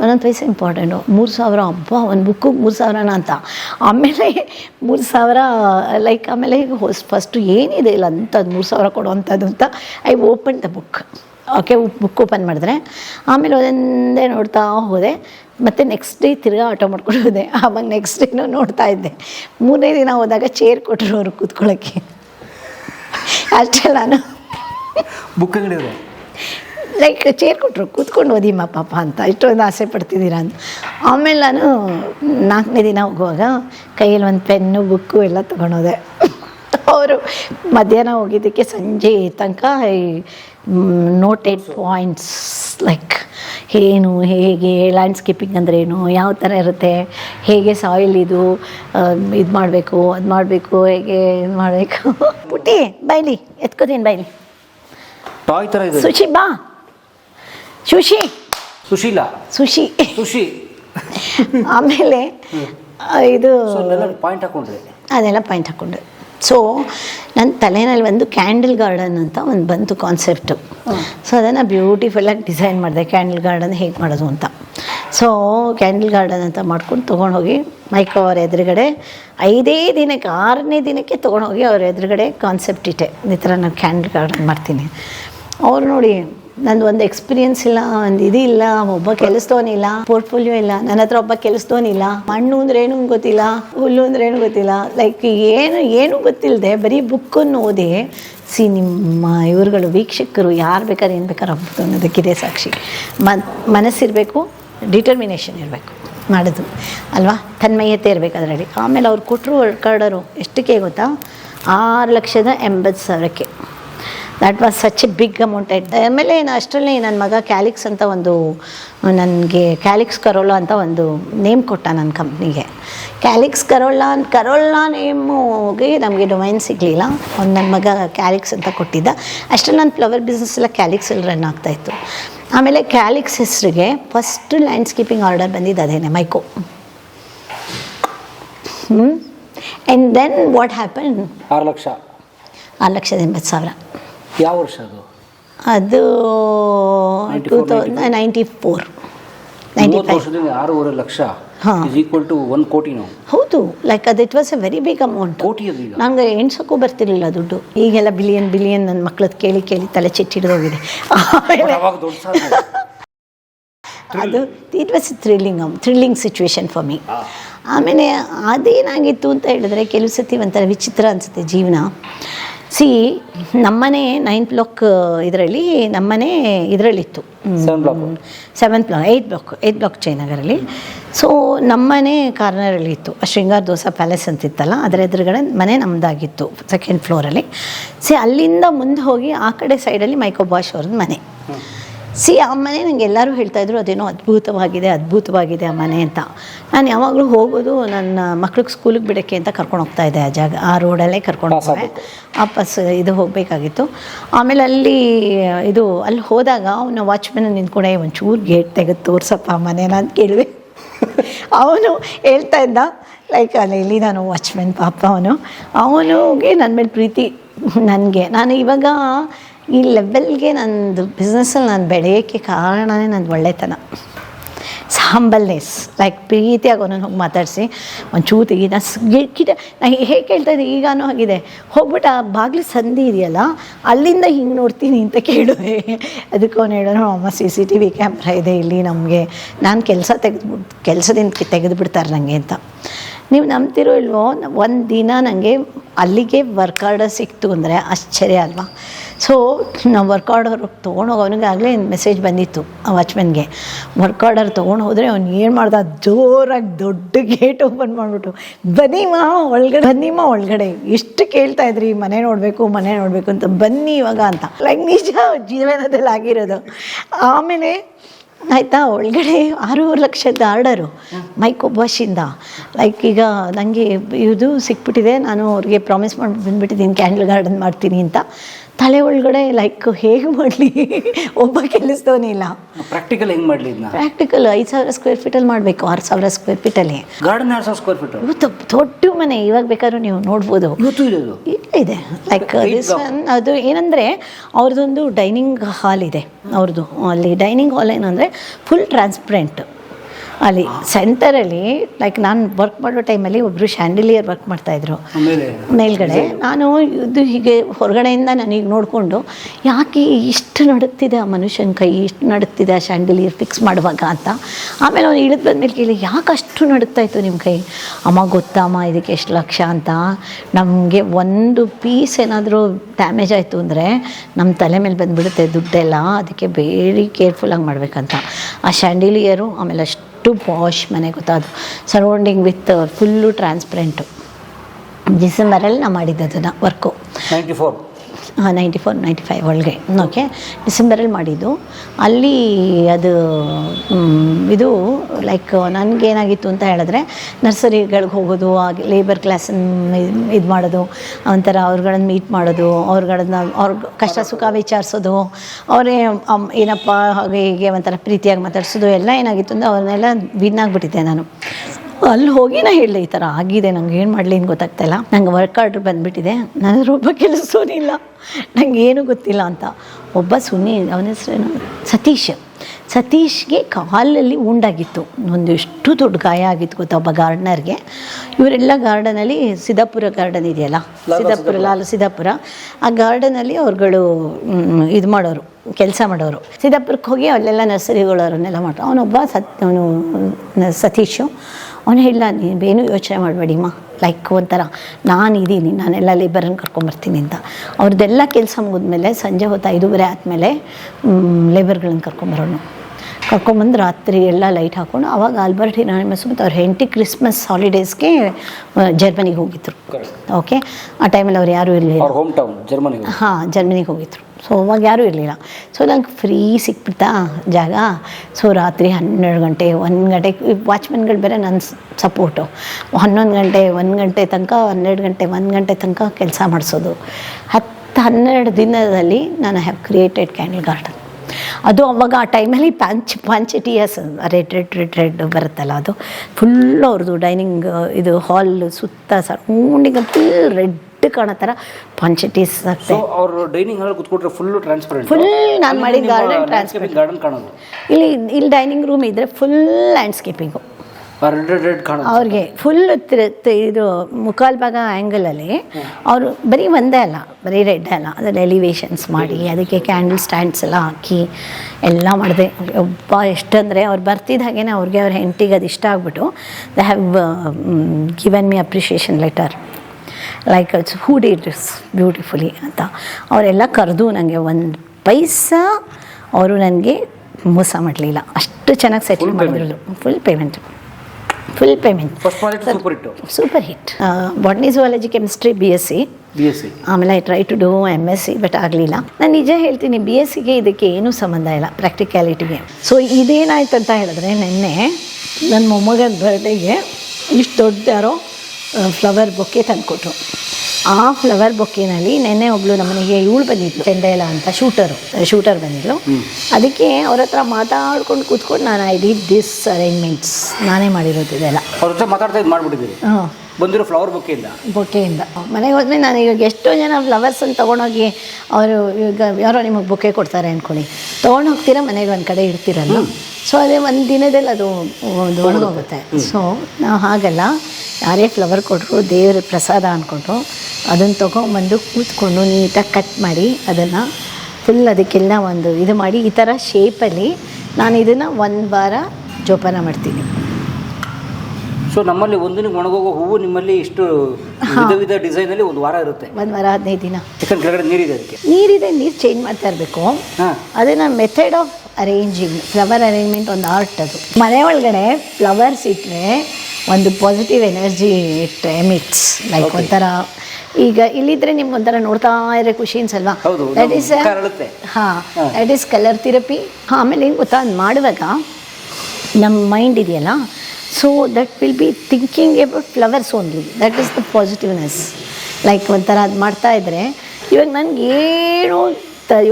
A: ಒಂದೊಂದು ಪೈಸೆ ಇಂಪಾರ್ಟೆಂಟು ಮೂರು ಸಾವಿರ ಹಬ್ಬ ಒಂದು ಬುಕ್ಕು ಮೂರು ಸಾವಿರನ ಅಂತ. ಆಮೇಲೆ ಮೂರು ಸಾವಿರ ಲೈಕ್ ಆಮೇಲೆ ಹೊಸ ಫಸ್ಟು ಏನಿದೆ ಇಲ್ಲ ಅಂಥದ್ದು ಮೂರು ಸಾವಿರ ಕೊಡುವಂಥದ್ದು ಅಂತ I open the book okay book open ಮಾಡಿದ್ರೆ ಆಮೇಲೆ ಅದೊಂದೇ ನೋಡ್ತಾ ಹೋದೆ. ಮತ್ತು ನೆಕ್ಸ್ಟ್ ಡೇ ತಿರ್ಗಾ ಆಟೋ ಮಾಡ್ಕೊಂಡು ಹೋದೆ ಆವಾಗ ನೆಕ್ಸ್ಟ್ ಡೇನೂ ನೋಡ್ತಾ ಇದ್ದೆ. ಮೂರನೇ ದಿನ ಹೋದಾಗ ಚೇರ್ ಕೊಟ್ಟರು ಅವರು ಕೂತ್ಕೊಳ್ಳೋಕ್ಕೆ ಅಷ್ಟೇ ನಾನು.
B: ಬುಕ್ ಅಂಗಡಿಯವರು
A: ಲೈಕ್ ಚೇರ್ ಕೊಟ್ಟರು ಕೂತ್ಕೊಂಡು ಓದಿಮ್ಮ ಪಾಪ ಅಂತ. ಇಷ್ಟೊಂದು ಆಸೆ ಪಡ್ತಿದ್ದೀರಾ ಅಂತ. ಆಮೇಲೆ ನಾನು ನಾಲ್ಕನೇ ದಿನ ಹೋಗುವಾಗ ಕೈಯಲ್ಲಿ ಒಂದು ಪೆನ್ನು ಬುಕ್ಕು ಎಲ್ಲ ತೊಗೊಂಡೋದೆ. ಅವರು ಮಧ್ಯಾಹ್ನ ಹೋಗಿದ್ದಕ್ಕೆ ಸಂಜೆ ತನಕ ನೋಟೆಡ್ ಪಾಯಿಂಟ್ಸ್ ಲೈಕ್ ಏನು ಹೇಗೆ ಲ್ಯಾಂಡ್ಸ್ಕೇಪಿಂಗ್ ಏನು ಯಾವ ಥರ ಇರುತ್ತೆ ಹೇಗೆ ಸಾಯಿಲ್ ಇದು ಇದು ಮಾಡಬೇಕು ಅದು ಮಾಡಬೇಕು ಹೇಗೆ ಇದು ಮಾಡಬೇಕು. ಪುಟ್ಟಿ ಬೈಲಿ ಎತ್ಕೋತೀನಿ ಬೈಲಿ.
B: ಟಾಯ್ ಥರ ಇದೆ.
A: ಸುಶಿ ಬಾ. ಸುಶಿ.
B: ಸುಶೀಲ?
A: ಸುಶಿ.
B: ಸುಶಿ.
A: ಆಮೇಲೆ ಇದು
B: ಪಾಯಿಂಟ್ ಹಾಕೊಂಡ್ರೆ?
A: ಅದೆಲ್ಲ ಪಾಯಿಂಟ್ ಹಾಕ್ಕೊಂಡೆ ಸೊ ನನ್ನ ತಲೆನಲ್ಲಿ ಒಂದು ಕ್ಯಾಂಡಲ್ ಗಾರ್ಡನ್ ಅಂತ ಒಂದು ಬಂತು ಕಾನ್ಸೆಪ್ಟು ಸೊ ಅದನ್ನು ಬ್ಯೂಟಿಫುಲ್ಲಾಗಿ ಡಿಸೈನ್ ಮಾಡಿದೆ. ಕ್ಯಾಂಡಲ್ ಗಾರ್ಡನ್ ಹೇಗೆ ಮಾಡೋದು ಅಂತ. ಸೊ ಕ್ಯಾಂಡಲ್ ಗಾರ್ಡನ್ ಅಂತ ಮಾಡ್ಕೊಂಡು ತೊಗೊಂಡೋಗಿ ಮೈಕ್ ಅವರ ಎದುರುಗಡೆ ಐದೇ ದಿನಕ್ಕೆ ಆರನೇ ದಿನಕ್ಕೆ ತೊಗೊಂಡೋಗಿ ಅವ್ರ ಎದುರುಗಡೆ ಕಾನ್ಸೆಪ್ಟ್ ಇಟ್ಟೆ. ಈ ಥರ ನಾನು ಕ್ಯಾಂಡಲ್ ಗಾರ್ಡನ್ ಮಾಡ್ತೀನಿ. ಅವ್ರು ನೋಡಿ ನಂದು ಒಂದು ಎಕ್ಸ್ಪೀರಿಯನ್ಸ್ ಇಲ್ಲ, ಒಂದು ಇದು ಇಲ್ಲ, ಒಬ್ಬ ಕೆಲಸದವನಿಲ್ಲ ಪೋರ್ಟ್ಫೋಲಿಯೋ ಇಲ್ಲ, ನನ್ನ ಹತ್ರ ಒಬ್ಬ ಕೆಲಸದವನಿಲ್ಲ ಮಣ್ಣು ಅಂದ್ರೆ ಏನು ಗೊತ್ತಿಲ್ಲ, ಹುಲ್ಲು ಅಂದ್ರೆ ಏನು ಗೊತ್ತಿಲ್ಲ ಲೈಕ್ ಏನು ಏನು ಗೊತ್ತಿಲ್ಲದೆ ಬರೀ ಬುಕ್ಕನ್ನು ಓದಿ, ಸಿ ನಿಮ್ಮ ಇವರುಗಳು ವೀಕ್ಷಕರು ಯಾರು ಬೇಕಾದ್ರೆ ಏನು ಬೇಕಾದ್ರೆ ಆಗ್ಬೋದು ಅನ್ನೋದಕ್ಕಿದೆ ಸಾಕ್ಷಿ. ಮನ್, ಮನಸ್ಸಿರಬೇಕು ಡಿಟರ್ಮಿನೇಷನ್ ಇರಬೇಕು ಮಾಡೋದು, ಅಲ್ವಾ? ತನ್ಮಯತೆ ಇರಬೇಕು ಅದರಲ್ಲಿ. ಆಮೇಲೆ ಅವ್ರು ಕೊಟ್ಟರು ವರ್ಕಾರ್ಡರು ಎಷ್ಟಕ್ಕೆ ಗೊತ್ತಾ? ಆರು ಲಕ್ಷದ ಎಂಬತ್ತು ಸಾವಿರಕ್ಕೆ. That was such a big amount ಆಯ್ತು ಆಮೇಲೆ ನಾನು ಅಷ್ಟರಲ್ಲಿ ನನ್ನ ಮಗ ಕ್ಯಾಲಿಕ್ಸ್ ಅಂತ ಒಂದು ನನಗೆ ಕ್ಯಾಲಿಕ್ಸ್ ಕರೋಲಾ ಅಂತ ಒಂದು ನೇಮ್ ಕೊಟ್ಟ ನನ್ನ ಕಂಪ್ನಿಗೆ ಕ್ಯಾಲಿಕ್ಸ್ ಕರೋಲಾ ಕರೋಲಾ ನೇಮ್ಗೆ ನಮಗೆ ಡೊಮೈನ್ ಸಿಗಲಿಲ್ಲ. ಒಂದು ನನ್ನ ಮಗ ಕ್ಯಾಲಿಕ್ಸ್ ಅಂತ ಕೊಟ್ಟಿದ್ದ. ಅಷ್ಟರಲ್ಲಿ ನನ್ನ ಫ್ಲವರ್ ಬಿಸ್ನೆಸ್ ಎಲ್ಲ ಕ್ಯಾಲಿಕ್ಸಲ್ಲಿ ರನ್ ಆಗ್ತಾಯಿತ್ತು ಆಮೇಲೆ ಕ್ಯಾಲಿಕ್ಸ್ ಹೆಸರಿಗೆ ಫಸ್ಟ್ ಲ್ಯಾಂಡ್ಸ್ಕೇಪಿಂಗ್ ಆರ್ಡರ್ ಬಂದಿದ್ದು ಅದೇನೆ ಮೈಕೋ ಹ್ಞೂ ಆ್ಯಂಡ್ ದೆನ್ ವಾಟ್ ಹ್ಯಾಪನ್
B: ಆರು ಲಕ್ಷ.
A: ಆರು ಲಕ್ಷದ ಎಂಬತ್ತು ಸಾವಿರ.
B: ಯಾವ ವರ್ಷ ಅದು?
A: ಅದು ಟೂ
B: 94,
A: ತೌಸಂಡ್ ನೈಂಟಿ ಫೋರ್
B: ಆರೂವರೆ ಲಕ್ಷ. ಈಕ್ವಲ್ ಟು ಒನ್
A: ಹೌದು ಲೈಕ್ ಅದು it was a very big amount ನಂಗೆ ಎಣ್ಸೋಕ್ಕೂ ಬರ್ತಿರ್ಲಿಲ್ಲ ದುಡ್ಡು. ಈಗೆಲ್ಲ ಬಿಲಿಯನ್ ಬಿಲಿಯನ್ ನನ್ನ ಮಕ್ಳದ್ದು ಕೇಳಿ ಕೇಳಿ ತಲೆ ಚಿಟ್ಟಿಡ್ದೋಗಿದೆ. <laughs> ಅದು it was thrilling thrilling situation for me ಆಮೇಲೆ ಅದೇನಾಗಿತ್ತು ಅಂತ ಹೇಳಿದ್ರೆ ಕೆಲವು ಸತಿ ಒಂಥರ ವಿಚಿತ್ರ ಅನ್ಸುತ್ತೆ ಜೀವನ. ಸಿ ನಮ್ಮನೆ ನೈನ್ ಬ್ಲಾಕ್ ಇದರಲ್ಲಿ ನಮ್ಮನೆ ಇದರಲ್ಲಿತ್ತು. Seventh block eighth block eighth block ಜಯನಗರಲ್ಲಿ so ನಮ್ಮನೆ ಕಾರ್ನರಲ್ಲಿ ಇತ್ತು ಶೃಂಗಾರ್ ದೋಸಾ ಪ್ಯಾಲೇಸ್ ಅಂತಿತ್ತಲ್ಲ ಅದರ ಎದುರುಗಡೆ ಮನೆ ನಮ್ಮದಾಗಿತ್ತು ಸೆಕೆಂಡ್ ಫ್ಲೋರಲ್ಲಿ ಸಿ ಅಲ್ಲಿಂದ ಮುಂದೆ ಹೋಗಿ ಆ ಕಡೆ ಸೈಡಲ್ಲಿ ಮೈಕೋ ಬಾಷ್ ಅವ್ರದ್ದು ಮನೆ. ಸಿ ಆ ಮನೆ ನನಗೆ ಎಲ್ಲರೂ ಹೇಳ್ತಾಯಿದ್ರು ಅದೇನೋ ಅದ್ಭುತವಾಗಿದೆ ಅದ್ಭುತವಾಗಿದೆ ಆ ಮನೆ ಅಂತ. ನಾನು ಯಾವಾಗಲೂ ಹೋಗೋದು ನನ್ನ ಮಕ್ಳಿಗೆ ಸ್ಕೂಲಿಗೆ ಬಿಡೋಕ್ಕೆ ಅಂತ ಕರ್ಕೊಂಡು ಹೋಗ್ತಾ ಇದ್ದೆ ಆ ಜಾಗ ಆ ರೋಡಲ್ಲೇ ಕರ್ಕೊಂಡು ಹೋಗ್ತಾರೆ ಇದು ಹೋಗಬೇಕಾಗಿತ್ತು. ಆಮೇಲೆ ಅಲ್ಲಿ ಇದು ಅಲ್ಲಿ ಹೋದಾಗ ಅವನು ವಾಚ್ಮೆನ್ ನಿಂತ್ಕೊಂಡೆ ಒಂಚೂರು ಗೇಟ್ ತೆಗೆದು ತೋರ್ಸಪ್ಪ ಆ ಮನೇನ ಅಂತ ಕೇಳಿದೆ. ಅವನು ಹೇಳ್ತಾ ಇದ್ದ ಲೈಕ್ ಅಲ್ಲಿ ಇಲ್ಲಿ ನಾನು ವಾಚ್ಮೆನ್ ಪಾಪ ಅವನು. ಅವನಿಗೆ ನನ್ನ ಮೇಲೆ ಪ್ರೀತಿ ನನಗೆ. ನಾನು ಇವಾಗ ಈ ಲೆವೆಲ್ಗೆ ನಂದು ಬಿಸ್ನೆಸ್ಸಲ್ಲಿ ನಾನು ಬೆಳೆಯೋಕ್ಕೆ ಕಾರಣವೇ ನನ್ನ ಒಳ್ಳೆತನ. ಸಾಂಬಲ್ನೆಸ್ ಲೈಕ್ ಪ್ರೀತಿಯಾಗಿ ಒಂದೊಂದು ಹೋಗಿ ಮಾತಾಡಿಸಿ, ಒಂಚೂರು ತೆಗಿ ನಾನು ಗಿಡ ನಾ ಹೇಗೆ ಕೇಳ್ತಾ ಇದ್ದೆ ಈಗಾನು ಆಗಿದೆ. ಹೋಗ್ಬಿಟ್ಟು ಆ ಬಾಗಿಲು ಸಂಧಿ ಇದೆಯಲ್ಲ, ಅಲ್ಲಿಂದ ಹಿಂಗೆ ನೋಡ್ತೀನಿ ಅಂತ ಕೇಳುವೆ ಅದಕ್ಕೆ ಅವನು ಹೇಳೋಣ ಅಮ್ಮ C C T V camera ಇದೆ ಇಲ್ಲಿ ನಮಗೆ. ನಾನು ಕೆಲಸ ತೆಗೆದ್ಬಿಟ್ಟು ಕೆಲಸದಿಂದ ತೆಗೆದುಬಿಡ್ತಾರೆ ನನಗೆ ಅಂತ. ನೀವು ನಂಬ್ತಿರೋ ಇಲ್ವೋ, ಒಂದು ದಿನ ನನಗೆ ಅಲ್ಲಿಗೆ ವರ್ಕ್ ಆರ್ಡರ್ ಸಿಕ್ತು ಅಂದರೆ ಆಶ್ಚರ್ಯ ಅಲ್ವಾ? ಸೊ ನಾವು ವರ್ಕ್ ಆರ್ಡರ್ ತೊಗೊಂಡೋಗಿ ಅವನಿಗೆ ಆಗಲೇ ಮೆಸೇಜ್ ಬಂದಿತ್ತು, ಆ ವಾಚ್ಮೆನ್ಗೆ ವರ್ಕ್ ಆರ್ಡರ್ ತೊಗೊಂಡು ಹೋದರೆ ಅವ್ನು ಏನು ಮಾಡ್ದ? ಜೋರಾಗಿ ದೊಡ್ಡ ಗೇಟ್ ಓಪನ್ ಮಾಡಿಬಿಟ್ಟು ಬನ್ನಿಮ್ಮ ಒಳಗಡೆ ಬನ್ನಿಮ್ಮ ಒಳಗಡೆ. ಎಷ್ಟು ಕೇಳ್ತಾ ಇದ್ರಿ, ಮನೆ ನೋಡಬೇಕು ಮನೆ ನೋಡಬೇಕು ಅಂತ, ಬನ್ನಿ ಇವಾಗ ಅಂತ. ಲೈಕ್ ನಿಜ ಜೀವನದಲ್ಲಿ ಆಗಿರೋದು. ಆಮೇಲೆ ಆಯಿತಾ? ಒಳಗಡೆ ಆರೂವರೆ ಲಕ್ಷದ ಆರ್ಡರು ಮೈಕ್ ಒಬ್ಬಾಶಿಂದ ಲೈಕ್ ಈಗ ನನಗೆ ಇದು ಸಿಕ್ಬಿಟ್ಟಿದೆ. ನಾನು ಅವ್ರಿಗೆ ಪ್ರಾಮಿಸ್ ಮಾಡಿ ಬಂದ್ಬಿಟ್ಟಿದ್ದೀನಿ ಕ್ಯಾಂಡಲ್ ಗಾರ್ಡನ್ ಮಾಡ್ತೀನಿ ಅಂತ. ತಲೆ ಒಳಗಡೆ ಲೈಕ್ ಹೇಗೆ ಮಾಡಲಿ? ಒಬ್ಬ ಕೆಲಸದವನಿಲ್ಲ
B: ಪ್ರಾಕ್ಟಿಕಲ್ ಹೆಂಗೆ ಮಾಡಲಿ
A: ಪ್ರಾಕ್ಟಿಕಲ್ ಐದು ಸಾವಿರ ಸ್ಕ್ವೇರ್ ಫೀಟಲ್ಲಿ ಮಾಡಬೇಕು ಆರು ಸಾವಿರ ಸ್ಕ್ವೇರ್ ಫೀಟಲ್ಲಿ
B: ಗಾರ್ಡನ್ ಎರಡು ಸಾವಿರ ಸ್ಕ್ವೇರ್ ಫೀಟ್
A: ಇವತ್ತು ದೊಡ್ಡ ಮನೆ ಇವಾಗ ಬೇಕಾದ್ರೂ ನೀವು ನೋಡ್ಬೋದು.
B: ಇದೆ
A: ಇಲ್ಲ ಲೈಕ್ ದಿಸ್ ಒನ್ ಅದು ಏನಂದರೆ ಅವ್ರದ್ದೊಂದು ಡೈನಿಂಗ್ ಹಾಲ್ ಇದೆ ಅವ್ರದ್ದು. ಅಲ್ಲಿ ಡೈನಿಂಗ್ ಹಾಲ್ ಏನಂದರೆ ಫುಲ್ ಟ್ರಾನ್ಸ್ಪರೆಂಟ್ ಅಲ್ಲಿ ಸೆಂಟರಲ್ಲಿ ಲೈಕ್ ನಾನು ವರ್ಕ್ ಮಾಡೋ ಟೈಮಲ್ಲಿ ಒಬ್ಬರು ಶ್ಯಾಂಡಿಲಿಯರ್ ವರ್ಕ್ ಮಾಡ್ತಾಯಿದ್ರು ಮೇಲ್ಗಡೆ. ನಾನು ಇದು ಹೀಗೆ ಹೊರಗಡೆಯಿಂದ ನನಗೆ ನೋಡಿಕೊಂಡು ಯಾಕೆ ಇಷ್ಟು ನಡುತ್ತಿದೆ ಆ ಮನುಷ್ಯನ ಕೈ ಇಷ್ಟು ನಡುತ್ತಿದೆ ಆ ಶ್ಯಾಂಡಿಲಿಯರ್ ಫಿಕ್ಸ್ ಮಾಡುವಾಗ ಅಂತ. ಆಮೇಲೆ ಅವ್ನು ಇಳಿದು ಬಂದ್ಮೇಲೆ ಕೇಳಿ ಯಾಕೆ ಅಷ್ಟು ನಡುತ್ತಾ ಇತ್ತು ನಿಮ್ಮ ಕೈ? ಅಮ್ಮ ಗೊತ್ತಮ್ಮ ಇದಕ್ಕೆ ಎಷ್ಟು ಲಕ್ಷ ಅಂತ. ನಮಗೆ ಒಂದು ಪೀಸ್ ಏನಾದರೂ ಡ್ಯಾಮೇಜ್ ಆಯಿತು ಅಂದರೆ ನಮ್ಮ ತಲೆ ಮೇಲೆ ಬಂದುಬಿಡುತ್ತೆ ದುಡ್ಡೆಲ್ಲ ಅದಕ್ಕೆ ವೆರಿ ಕೇರ್ಫುಲ್ಲಾಗಿ ಮಾಡಬೇಕಂತ. ಆ ಶ್ಯಾಂಡಿಲಿಯರು ಆಮೇಲೆ ಅಷ್ಟು ಪಾಶ್ ಮನೆ ಗೊತ್ತಾದು ಸರೌಂಡಿಂಗ್ ವಿತ್ ಫುಲ್ಲು ಟ್ರಾನ್ಸ್ಪರೆಂಟು ಡಿಸೆಂಬರಲ್ಲಿ ನಾ ಮಾಡಿದ್ದು ಅದನ್ನು work
B: ninety four
A: ninety four ninety five ಒಳಗೆ. ಓಕೆ ಡಿಸೆಂಬರಲ್ಲಿ ಮಾಡಿದ್ದು. ಅಲ್ಲಿ ಅದು ಇದು ಲೈಕ್ ನನಗೇನಾಗಿತ್ತು ಅಂತ ಹೇಳಿದ್ರೆ, ನರ್ಸರಿಗಳಿಗೆ ಹೋಗೋದು, ಹಾಗೆ ಲೇಬರ್ ಕ್ಲಾಸನ್ನು ಇದು ಮಾಡೋದು, ಒಂಥರ ಅವ್ರುಗಳನ್ನ ಮೀಟ್ ಮಾಡೋದು, ಅವ್ರುಗಳನ್ನ ಅವ್ರ ಕಷ್ಟ ಸುಖ ವಿಚಾರಿಸೋದು, ಅವರೇ ಏನಪ್ಪ, ಹಾಗೆ ಹೀಗೆ ಒಂಥರ ಪ್ರೀತಿಯಾಗಿ ಮಾತಾಡಿಸೋದು, ಎಲ್ಲ ಏನಾಗಿತ್ತು ಅಂದರೆ ಅವ್ರನ್ನೆಲ್ಲ ವಿನ್ ಆಗಿಬಿಟ್ಟಿದ್ದೆ ನಾನು. ಅಲ್ಲಿ ಹೋಗಿ ನಾ ಹೇಳಿದೆ ಈ ಥರ ಆಗಿದೆ ನಂಗೆ ಏನು ಮಾಡಲಿ ಅಂತ ಗೊತ್ತಾಗ್ತಾಯಿಲ್ಲ ನಂಗೆ ವರ್ಕ್ ಆರ್ಡ್ರ್ ಬಂದುಬಿಟ್ಟಿದೆ. ನನ್ನ ಒಬ್ಬ ಕೆಲಸೋನಿಲ್ಲ ನಂಗೆ ಏನೂ ಗೊತ್ತಿಲ್ಲ ಅಂತ. ಒಬ್ಬ ಸುನಿ ಅವನ ಹೆಸರೇನು ಸತೀಶ್. ಸತೀಶ್ಗೆ ಕಾಲಲ್ಲಿ ಉಂಡಾಗಿತ್ತು. ಒಂದು ಎಷ್ಟು ದೊಡ್ಡ ಗಾಯ ಆಗಿತ್ತು ಗೊತ್ತಾ ಒಬ್ಬ ಗಾರ್ಡನರ್ಗೆ ಇವರೆಲ್ಲ ಗಾರ್ಡನಲ್ಲಿ ಸಿದ್ದಾಪುರ ಗಾರ್ಡನ್ ಇದೆಯಲ್ಲ?
B: ಲಾಲ್
A: ಸಿದ್ದಾಪುರ. ಲಾಲು ಸಿದ್ದಾಪುರ. ಆ ಗಾರ್ಡನಲ್ಲಿ ಅವ್ರುಗಳು ಇದು ಮಾಡೋರು ಕೆಲಸ ಮಾಡೋರು. ಸಿದ್ದಾಪುರಕ್ಕೆ ಹೋಗಿ ಅಲ್ಲೆಲ್ಲ ನರ್ಸರಿಗಳವ್ರನ್ನೆಲ್ಲ ಮಾಡ್ತಾರೆ. ಅವನೊಬ್ಬ ಸತ್ ಅವನು ಸತೀಶು. ಅವನು ಹೇಳಿಲ್ಲ ನೀವೇನು ಯೋಚನೆ ಮಾಡಬೇಡಿಮ್ಮ. ಲೈಕ್ ಒಂಥರ ನಾನು ಇದ್ದೀನಿ ನಾನೆಲ್ಲ ಲೇಬರನ್ನು ಕರ್ಕೊಂಬರ್ತೀನಿ ಅಂತ. ಅವ್ರದ್ದೆಲ್ಲ ಕೆಲಸ ಮುಗಿದ್ಮೇಲೆ ಸಂಜೆ ಹೊತ್ತು ಐದೂವರೆ ಆದಮೇಲೆ ಲೇಬರ್ಗಳನ್ನು ಕರ್ಕೊಂಬರೋನು ಕರ್ಕೊಂಬಂದು ರಾತ್ರಿ ಎಲ್ಲ ಲೈಟ್ ಹಾಕೊಂಡು ಅವಾಗ ಆಲ್ಬರ್ಟ್ ಹಿರಾಣಿಮಸ್ ಮತ್ತು ಅವ್ರ ಹೆಂಡತಿ ಕ್ರಿಸ್ಮಸ್ ಹಾಲಿಡೇಸ್ಗೆ ಜರ್ಮನಿಗೆ ಹೋಗಿದ್ರು. ಓಕೆ ಆ ಟೈಮಲ್ಲಿ ಅವ್ರು ಯಾರೂ ಇರಲಿಲ್ಲ.
B: ಅವ್ರ ಹೋಮ್ ಟೌನ್ ಜರ್ಮನಿ
A: ಹಾಂ ಜರ್ಮನಿಗೆ ಹೋಗಿದ್ರು. ಸೊ ಅವಾಗ ಯಾರೂ ಇರಲಿಲ್ಲ. ಸೊ ನಂಗೆ ಫ್ರೀ ಸಿಕ್ಬಿಡ್ತಾ ಜಾಗ. ಸೊ ರಾತ್ರಿ ಹನ್ನೆರಡು ಗಂಟೆ, ಒಂದು ಗಂಟೆ ವಾಚ್ಮನ್ಗಳು ಬೇರೆ ನನ್ನ ಸಪೋರ್ಟು ಹನ್ನೊಂದು ಗಂಟೆ, ಒಂದು ಗಂಟೆ ತನಕ, ಹನ್ನೆರಡು ಗಂಟೆ, ಒಂದು ಗಂಟೆ ತನಕ ಕೆಲಸ ಮಾಡಿಸೋದು. ಹತ್ತು, ಹನ್ನೆರಡು ದಿನದಲ್ಲಿ ನಾನು ಹ್ಯಾವ್ ಕ್ರಿಯೇಟೆಡ್ ಕ್ಯಾಂಡಲ್ ಗಾರ್ಡನ್ ಅದು ಅವಾಗ ಆ ಟೈಮಲ್ಲಿ ಪಂಚ್ ಪಂಚ ರೆಡ್ ರೆಡ್ ರೆಡ್ ರೆಡ್ ಬರುತ್ತಲ್ಲ ಅದು. ಫುಲ್ ಅವ್ರದ್ದು ಡೈನಿಂಗ್ ಇದು ಹಾಲ್ ಸುತ್ತ ಸರೌಂಡಿಂಗ್ ಫುಲ್ ರೆಡ್ ಕಾಣೋ ಥರ ಪಂಚಟೀಸ್
B: ಸೊ ಡೈನಿಂಗ್ ಹಾಲ್ ಕುತ್ಕೊಟ್ರೆ ಫುಲ್ ಟ್ರಾನ್ಸ್ಪರೆಂಟ್
A: ಫುಲ್ ನಾನು ಮಾಡಿದ ಗಾರ್ಡನ್ ಟ್ರಾನ್ಸ್ಕೇಪಿಂಗ್
B: ಗಾರ್ಡನ್ ಕಾಣೋದು.
A: ಇಲ್ಲಿ ಇಲ್ಲಿ ಡೈನಿಂಗ್ ರೂಮ್ ಇದ್ದರೆ ಫುಲ್ ಲ್ಯಾಂಡ್ಸ್ಕೇಪಿಂಗು ಅವ್ರಿಗೆ ಫುಲ್ ಇದು ಮುಖಾಲ್ ಭಾಗ ಆ್ಯಂಗಲಲ್ಲಿ ಅವರು ಬರೀ ಒಂದೇ ಅಲ್ಲ ಬರೀ ರೆಡ್ ಅಲ್ಲ. ಅದ್ರಲ್ಲಿ ಎಲಿವೇಶನ್ಸ್ ಮಾಡಿ ಅದಕ್ಕೆ ಕ್ಯಾಂಡಲ್ ಸ್ಟ್ಯಾಂಡ್ಸ್ ಎಲ್ಲ ಹಾಕಿ ಎಲ್ಲ ಮಾಡಿದೆ. ಒಬ್ಬ ಎಷ್ಟಂದರೆ ಅವ್ರು ಬರ್ತಿದ್ದ ಹಾಗೇನೆ ಅವ್ರಿಗೆ ಅವ್ರ ಹೆಂಡತಿಗೆ ಅದು ಇಷ್ಟ ಆಗ್ಬಿಟ್ಟು they have given me appreciation letter like it's who is beautifully ಅಂತ. ಅವರೆಲ್ಲ ಕರೆದು ನನಗೆ ಒಂದು ಪೈಸಾ ಅವರು ನನಗೆ ಮೋಸ ಮಾಡಲಿಲ್ಲ. ಅಷ್ಟು ಚೆನ್ನಾಗಿ ಸೆಟಲ್. ಮಾಡಿದ್ರು. Full payment full payment
B: super hit
A: super hit botany zoology chemistry B S C
B: B S C
A: ಆಮೇಲೆ I try to do M S C but ಆಗಲಿಲ್ಲ. ನಾನು ನಿಜ ಹೇಳ್ತೀನಿ ಬಿ ಎಸ್ ಸಿಗೆ ಇದಕ್ಕೆ ಏನೂ ಸಂಬಂಧ ಇಲ್ಲ ಪ್ರಾಕ್ಟಿಕ್ಯಾಲಿಟಿಗೆ ಸೊ ಇದೇನಾಯ್ತು ಅಂತ ಹೇಳಿದ್ರೆ ನಿನ್ನೆ ನನ್ನ ಮೊಮ್ಮಗನ ಬರ್ಡೇಗೆ ಇಷ್ಟು ದೊಡ್ಡ ಯಾರೋ ಫ್ಲವರ್ ಬೊಕ್ಕೆ ತಂದುಕೊಟ್ರು. ಆ ಫ್ಲವರ್ ಬೊಕ್ಕೆನಲ್ಲಿ ನೆನ್ನೆ ಒಬ್ಳು ನಮ್ಮನೆಗೆ ಇವಳು ಬಂದಿದ್ಲು ಚೆಂಡೆಲ ಅಂತ ಶೂಟರು ಶೂಟರ್ ಬಂದಿದ್ಲು. ಅದಕ್ಕೆ ಅವ್ರ ಹತ್ರ ಮಾತಾಡ್ಕೊಂಡು ಕೂತ್ಕೊಂಡು ನಾನು ಐ ಡಿಡ್ ದಿಸ್ ಅರೇಂಜ್ಮೆಂಟ್ಸ್ ನಾನೇ ಮಾಡಿರೋದು ಇದೆಲ್ಲ.
B: ಅವ್ರ ಹತ್ರ ಮಾತಾಡ್ತಾ ಇದು ಮಾಡ್ಬಿಟ್ಟಿದ್ದೀರಿ?
A: ಹಾಂ.
B: ಬಂದಿರೋ ಫ್ಲವರ್ ಬೊಕ್ಕೆಯಿಂದ?
A: ಬೊಕೆಯಿಂದ ಮನೆಗೆ ಹೋದ್ಮೇಲೆ ನಾನು ಇವಾಗ ಎಷ್ಟೋ ಜನ ಫ್ಲವರ್ಸನ್ನು ತೊಗೊಂಡೋಗಿ ಅವರು ಈಗ ಯಾರೋ ನಿಮಗೆ ಬೊಕ್ಕೆ ಕೊಡ್ತಾರೆ ಅಂದ್ಕೊಳ್ಳಿ ತೊಗೊಂಡು ಹೋಗ್ತೀರಾ? ಮನೆಗೆ ಒಂದು ಕಡೆ ಇಡ್ತೀರಲ್ಲ? ಸೊ ಅದೇ ಒಂದು ದಿನದಲ್ಲಿ ಅದು ಒಂದು ಒಣಗೋಗುತ್ತೆ. ಸೊ ನಾವು ಹಾಗಲ್ಲ ಯಾರೇ ಫ್ಲವರ್ ಕೊಟ್ಟರು ದೇವ್ರ ಪ್ರಸಾದ ಅಂದ್ಕೊಂಡು ಅದನ್ನು ತೊಗೊಂಬಂದು ಕೂತ್ಕೊಂಡು ನೀಟಾಗಿ ಕಟ್ ಮಾಡಿ ಅದನ್ನು ಫುಲ್ ಅದಕ್ಕೆಲ್ಲ ಒಂದು ಇದು ಮಾಡಿ ಈ ಥರ ಶೇಪಲ್ಲಿ ನಾನು ಇದನ್ನು ಒಂದು ವಾರ ಜೋಪಾನ ಮಾಡ್ತೀನಿ.
B: ಸೊ ನಮ್ಮಲ್ಲಿ ಒಂದಿನ ಒಣಗೋಗೋ ಹೂವು ನಿಮ್ಮಲ್ಲಿ ಇಷ್ಟು ವಿಧ ವಿಧ ಡಿಸೈನಲ್ಲಿ ಒಂದು ವಾರ ಇರುತ್ತೆ.
A: ಒಂದು ವಾರ ಹದಿನೈದು ದಿನ.
B: ಯಾಕಂದ್ರೆ ಕೆಳಗಡೆ ನೀರಿದೆ ಅದಕ್ಕೆ.
A: ನೀರಿದೆ ನೀರು ಚೇಂಜ್ ಮಾಡ್ತಾ ಇರಬೇಕು.
B: ಹಾ.
A: ಅದೇ ನಮ್ಮ method of arranging flower arrangement ಒಂದು ಆರ್ಟ್ ಅದು. ಮನೆ ಒಳಗಡೆ ಫ್ಲವರ್ಸ್ ಇಟ್ಟರೆ ಒಂದು positive energy it emits like
B: Okay.
A: ಒಂಥರ ಈಗ ಇಲ್ಲಿದ್ರೆ ನಿಮ್ಗೆ ಒಂಥರ ನೋಡ್ತಾ ಇರೋ ಖುಷಿ ಅನ್ಸಲ್ವಾ?
B: ಹೌದು,
A: ದಟ್
B: ನಮ್ಮ
A: ಈಸ್
B: ಮುಖ ಅರಳುತ್ತೆ.
A: ಹಾಂ
B: ಹಾ.
A: ದಟ್ ಈಸ್ ಕಲರ್ ಥೆರಪಿ ಆಮೇಲೆ ಏನು ಗೊತ್ತಾ? ಅದು ಮಾಡುವಾಗ ನಮ್ಮ ಮೈಂಡ್ ಇದೆಯಲ್ಲ so that will be thinking about flowers only that is the positiveness like ಒಂಥರ ಅದು ಮಾಡ್ತಾ ಇದ್ದರೆ ಇವಾಗ ನನಗೆ ಏನೂ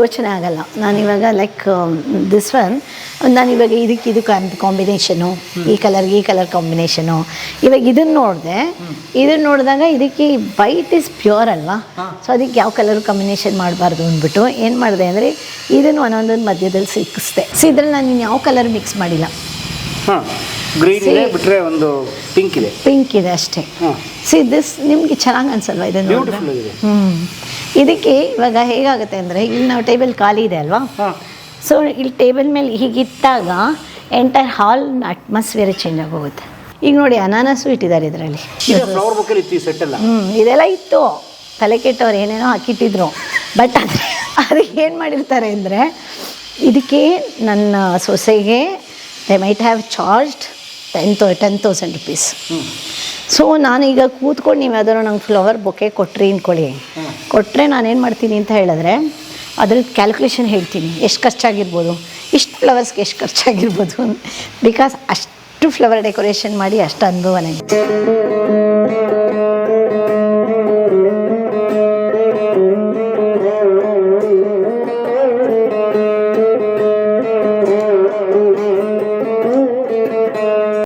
A: ಯೋಚನೆ ಆಗಲ್ಲ. ನಾನು ಇವಾಗ ಲೈಕ್ ದಿಸ್ ಒನ್ ನಾನು ಇವಾಗ ಇದಕ್ಕೆ ಇದು ಕಾಂಬಿನೇಷನು ಈ ಕಲರ್ಗೆ ಈ ಕಲರ್ ಕಾಂಬಿನೇಷನು ಇವಾಗ ಇದನ್ನು ನೋಡಿದೆ ಇದನ್ನು ನೋಡಿದಾಗ ಇದಕ್ಕೆ ವೈಟ್ ಇಸ್ ಪ್ಯೂರ್ ಅಲ್ವಾ? ಸೊ ಅದಕ್ಕೆ ಯಾವ ಕಲರ್ ಕಾಂಬಿನೇಷನ್ ಮಾಡಬಾರ್ದು ಅಂದ್ಬಿಟ್ಟು ಏನು ಮಾಡಿದೆ ಅಂದರೆ ಇದನ್ನು ಒಂದೊಂದೊಂದು ಮಧ್ಯದಲ್ಲಿ ಸಿಕ್ಕಿಸ್ದೆ ಸೊ ಇದ್ರಲ್ಲಿ ನಾನು ಇನ್ನು ಯಾವ ಕಲರ್ ಮಿಕ್ಸ್ ಮಾಡಿಲ್ಲ.
B: ಹಾಂ ಗ್ರೀನ್ ಇದೆ
A: See.
B: ಬಿಟ್ಟರೆ ಒಂದು ಪಿಂಕ್ ಇದೆ.
A: ಪಿಂಕ್ ಇದೆ ಅಷ್ಟೇ.
B: ಹಾಂ.
A: ಸಿ ದಿಸ್ ನಿಮಗೆ ಚೆನ್ನಾಗಿ ಅನ್ಸಲ್ವಾ ಇದನ್ನು
B: ಬ್ಯೂಟಿಫುಲ್ ಇದೆ.
A: ಹ್ಞೂ ಇದಕ್ಕೆ ಇವಾಗ ಹೇಗಾಗುತ್ತೆ ಅಂದರೆ ಇಲ್ಲಿ ನಾವು ಟೇಬಲ್ ಖಾಲಿ ಇದೆ ಅಲ್ವಾ?
B: ಹಾಂ.
A: ಸೊ ಇಲ್ಲಿ ಟೇಬಲ್ ಮೇಲೆ ಹೀಗಿಟ್ಟಾಗ ಎಂಟೈರ್ ಹಾಲ್ ಅಟ್ಮಾಸ್ಫಿಯರ್ ಚೇಂಜ್ ಆಗೋಗುತ್ತೆ. ಈಗ ನೋಡಿ ಅನಾನಸು ಇಟ್ಟಿದ್ದಾರೆ ಇದರಲ್ಲಿ.
B: ಈಗ ಫ್ಲವರ್ ಬೊಕ್ಕಲ್ಲಿ ಇತ್ತು ಈ ಸೆಟ್ ಎಲ್ಲ.
A: ಹ್ಞೂ ಇದೆಲ್ಲ ಇತ್ತು. ತಲೆ ಕೆಟ್ಟವ್ರು ಏನೇನೋ ಹಾಕಿಟ್ಟಿದ್ರು. ಬಟ್ ಅದು <laughs> ಅದಕ್ಕೆ ಏನು ಮಾಡಿರ್ತಾರೆ ಅಂದರೆ ಇದಕ್ಕೆ ನನ್ನ ಸೊಸೆಗೆ they might have charged ten thou ten thousand rupees so ನಾನೀಗ ಕೂತ್ಕೊಂಡು ನೀವು ಯಾವ್ದಾದ್ರು ನಂಗೆ ಫ್ಲವರ್ ಬೊಕ್ಕೆ ಕೊಟ್ರಿ ಅಂದ್ಕೊಳ್ಳಿ ಕೊಟ್ಟರೆ ನಾನೇನು ಮಾಡ್ತೀನಿ ಅಂತ ಹೇಳಿದ್ರೆ ಅದ್ರ ಕ್ಯಾಲ್ಕುಲೇಷನ್ ಹೇಳ್ತೀನಿ. ಎಷ್ಟು ಖರ್ಚಾಗಿರ್ಬೋದು? ಇಷ್ಟು ಫ್ಲವರ್ಸ್ಗೆ ಎಷ್ಟು ಖರ್ಚಾಗಿರ್ಬೋದು? <laughs> ಬಿಕಾಸ್ ಅಷ್ಟು ಫ್ಲವರ್ ಡೆಕೋರೇಷನ್ ಮಾಡಿ ಅಷ್ಟು ಅನುಭವ ನನಗೆ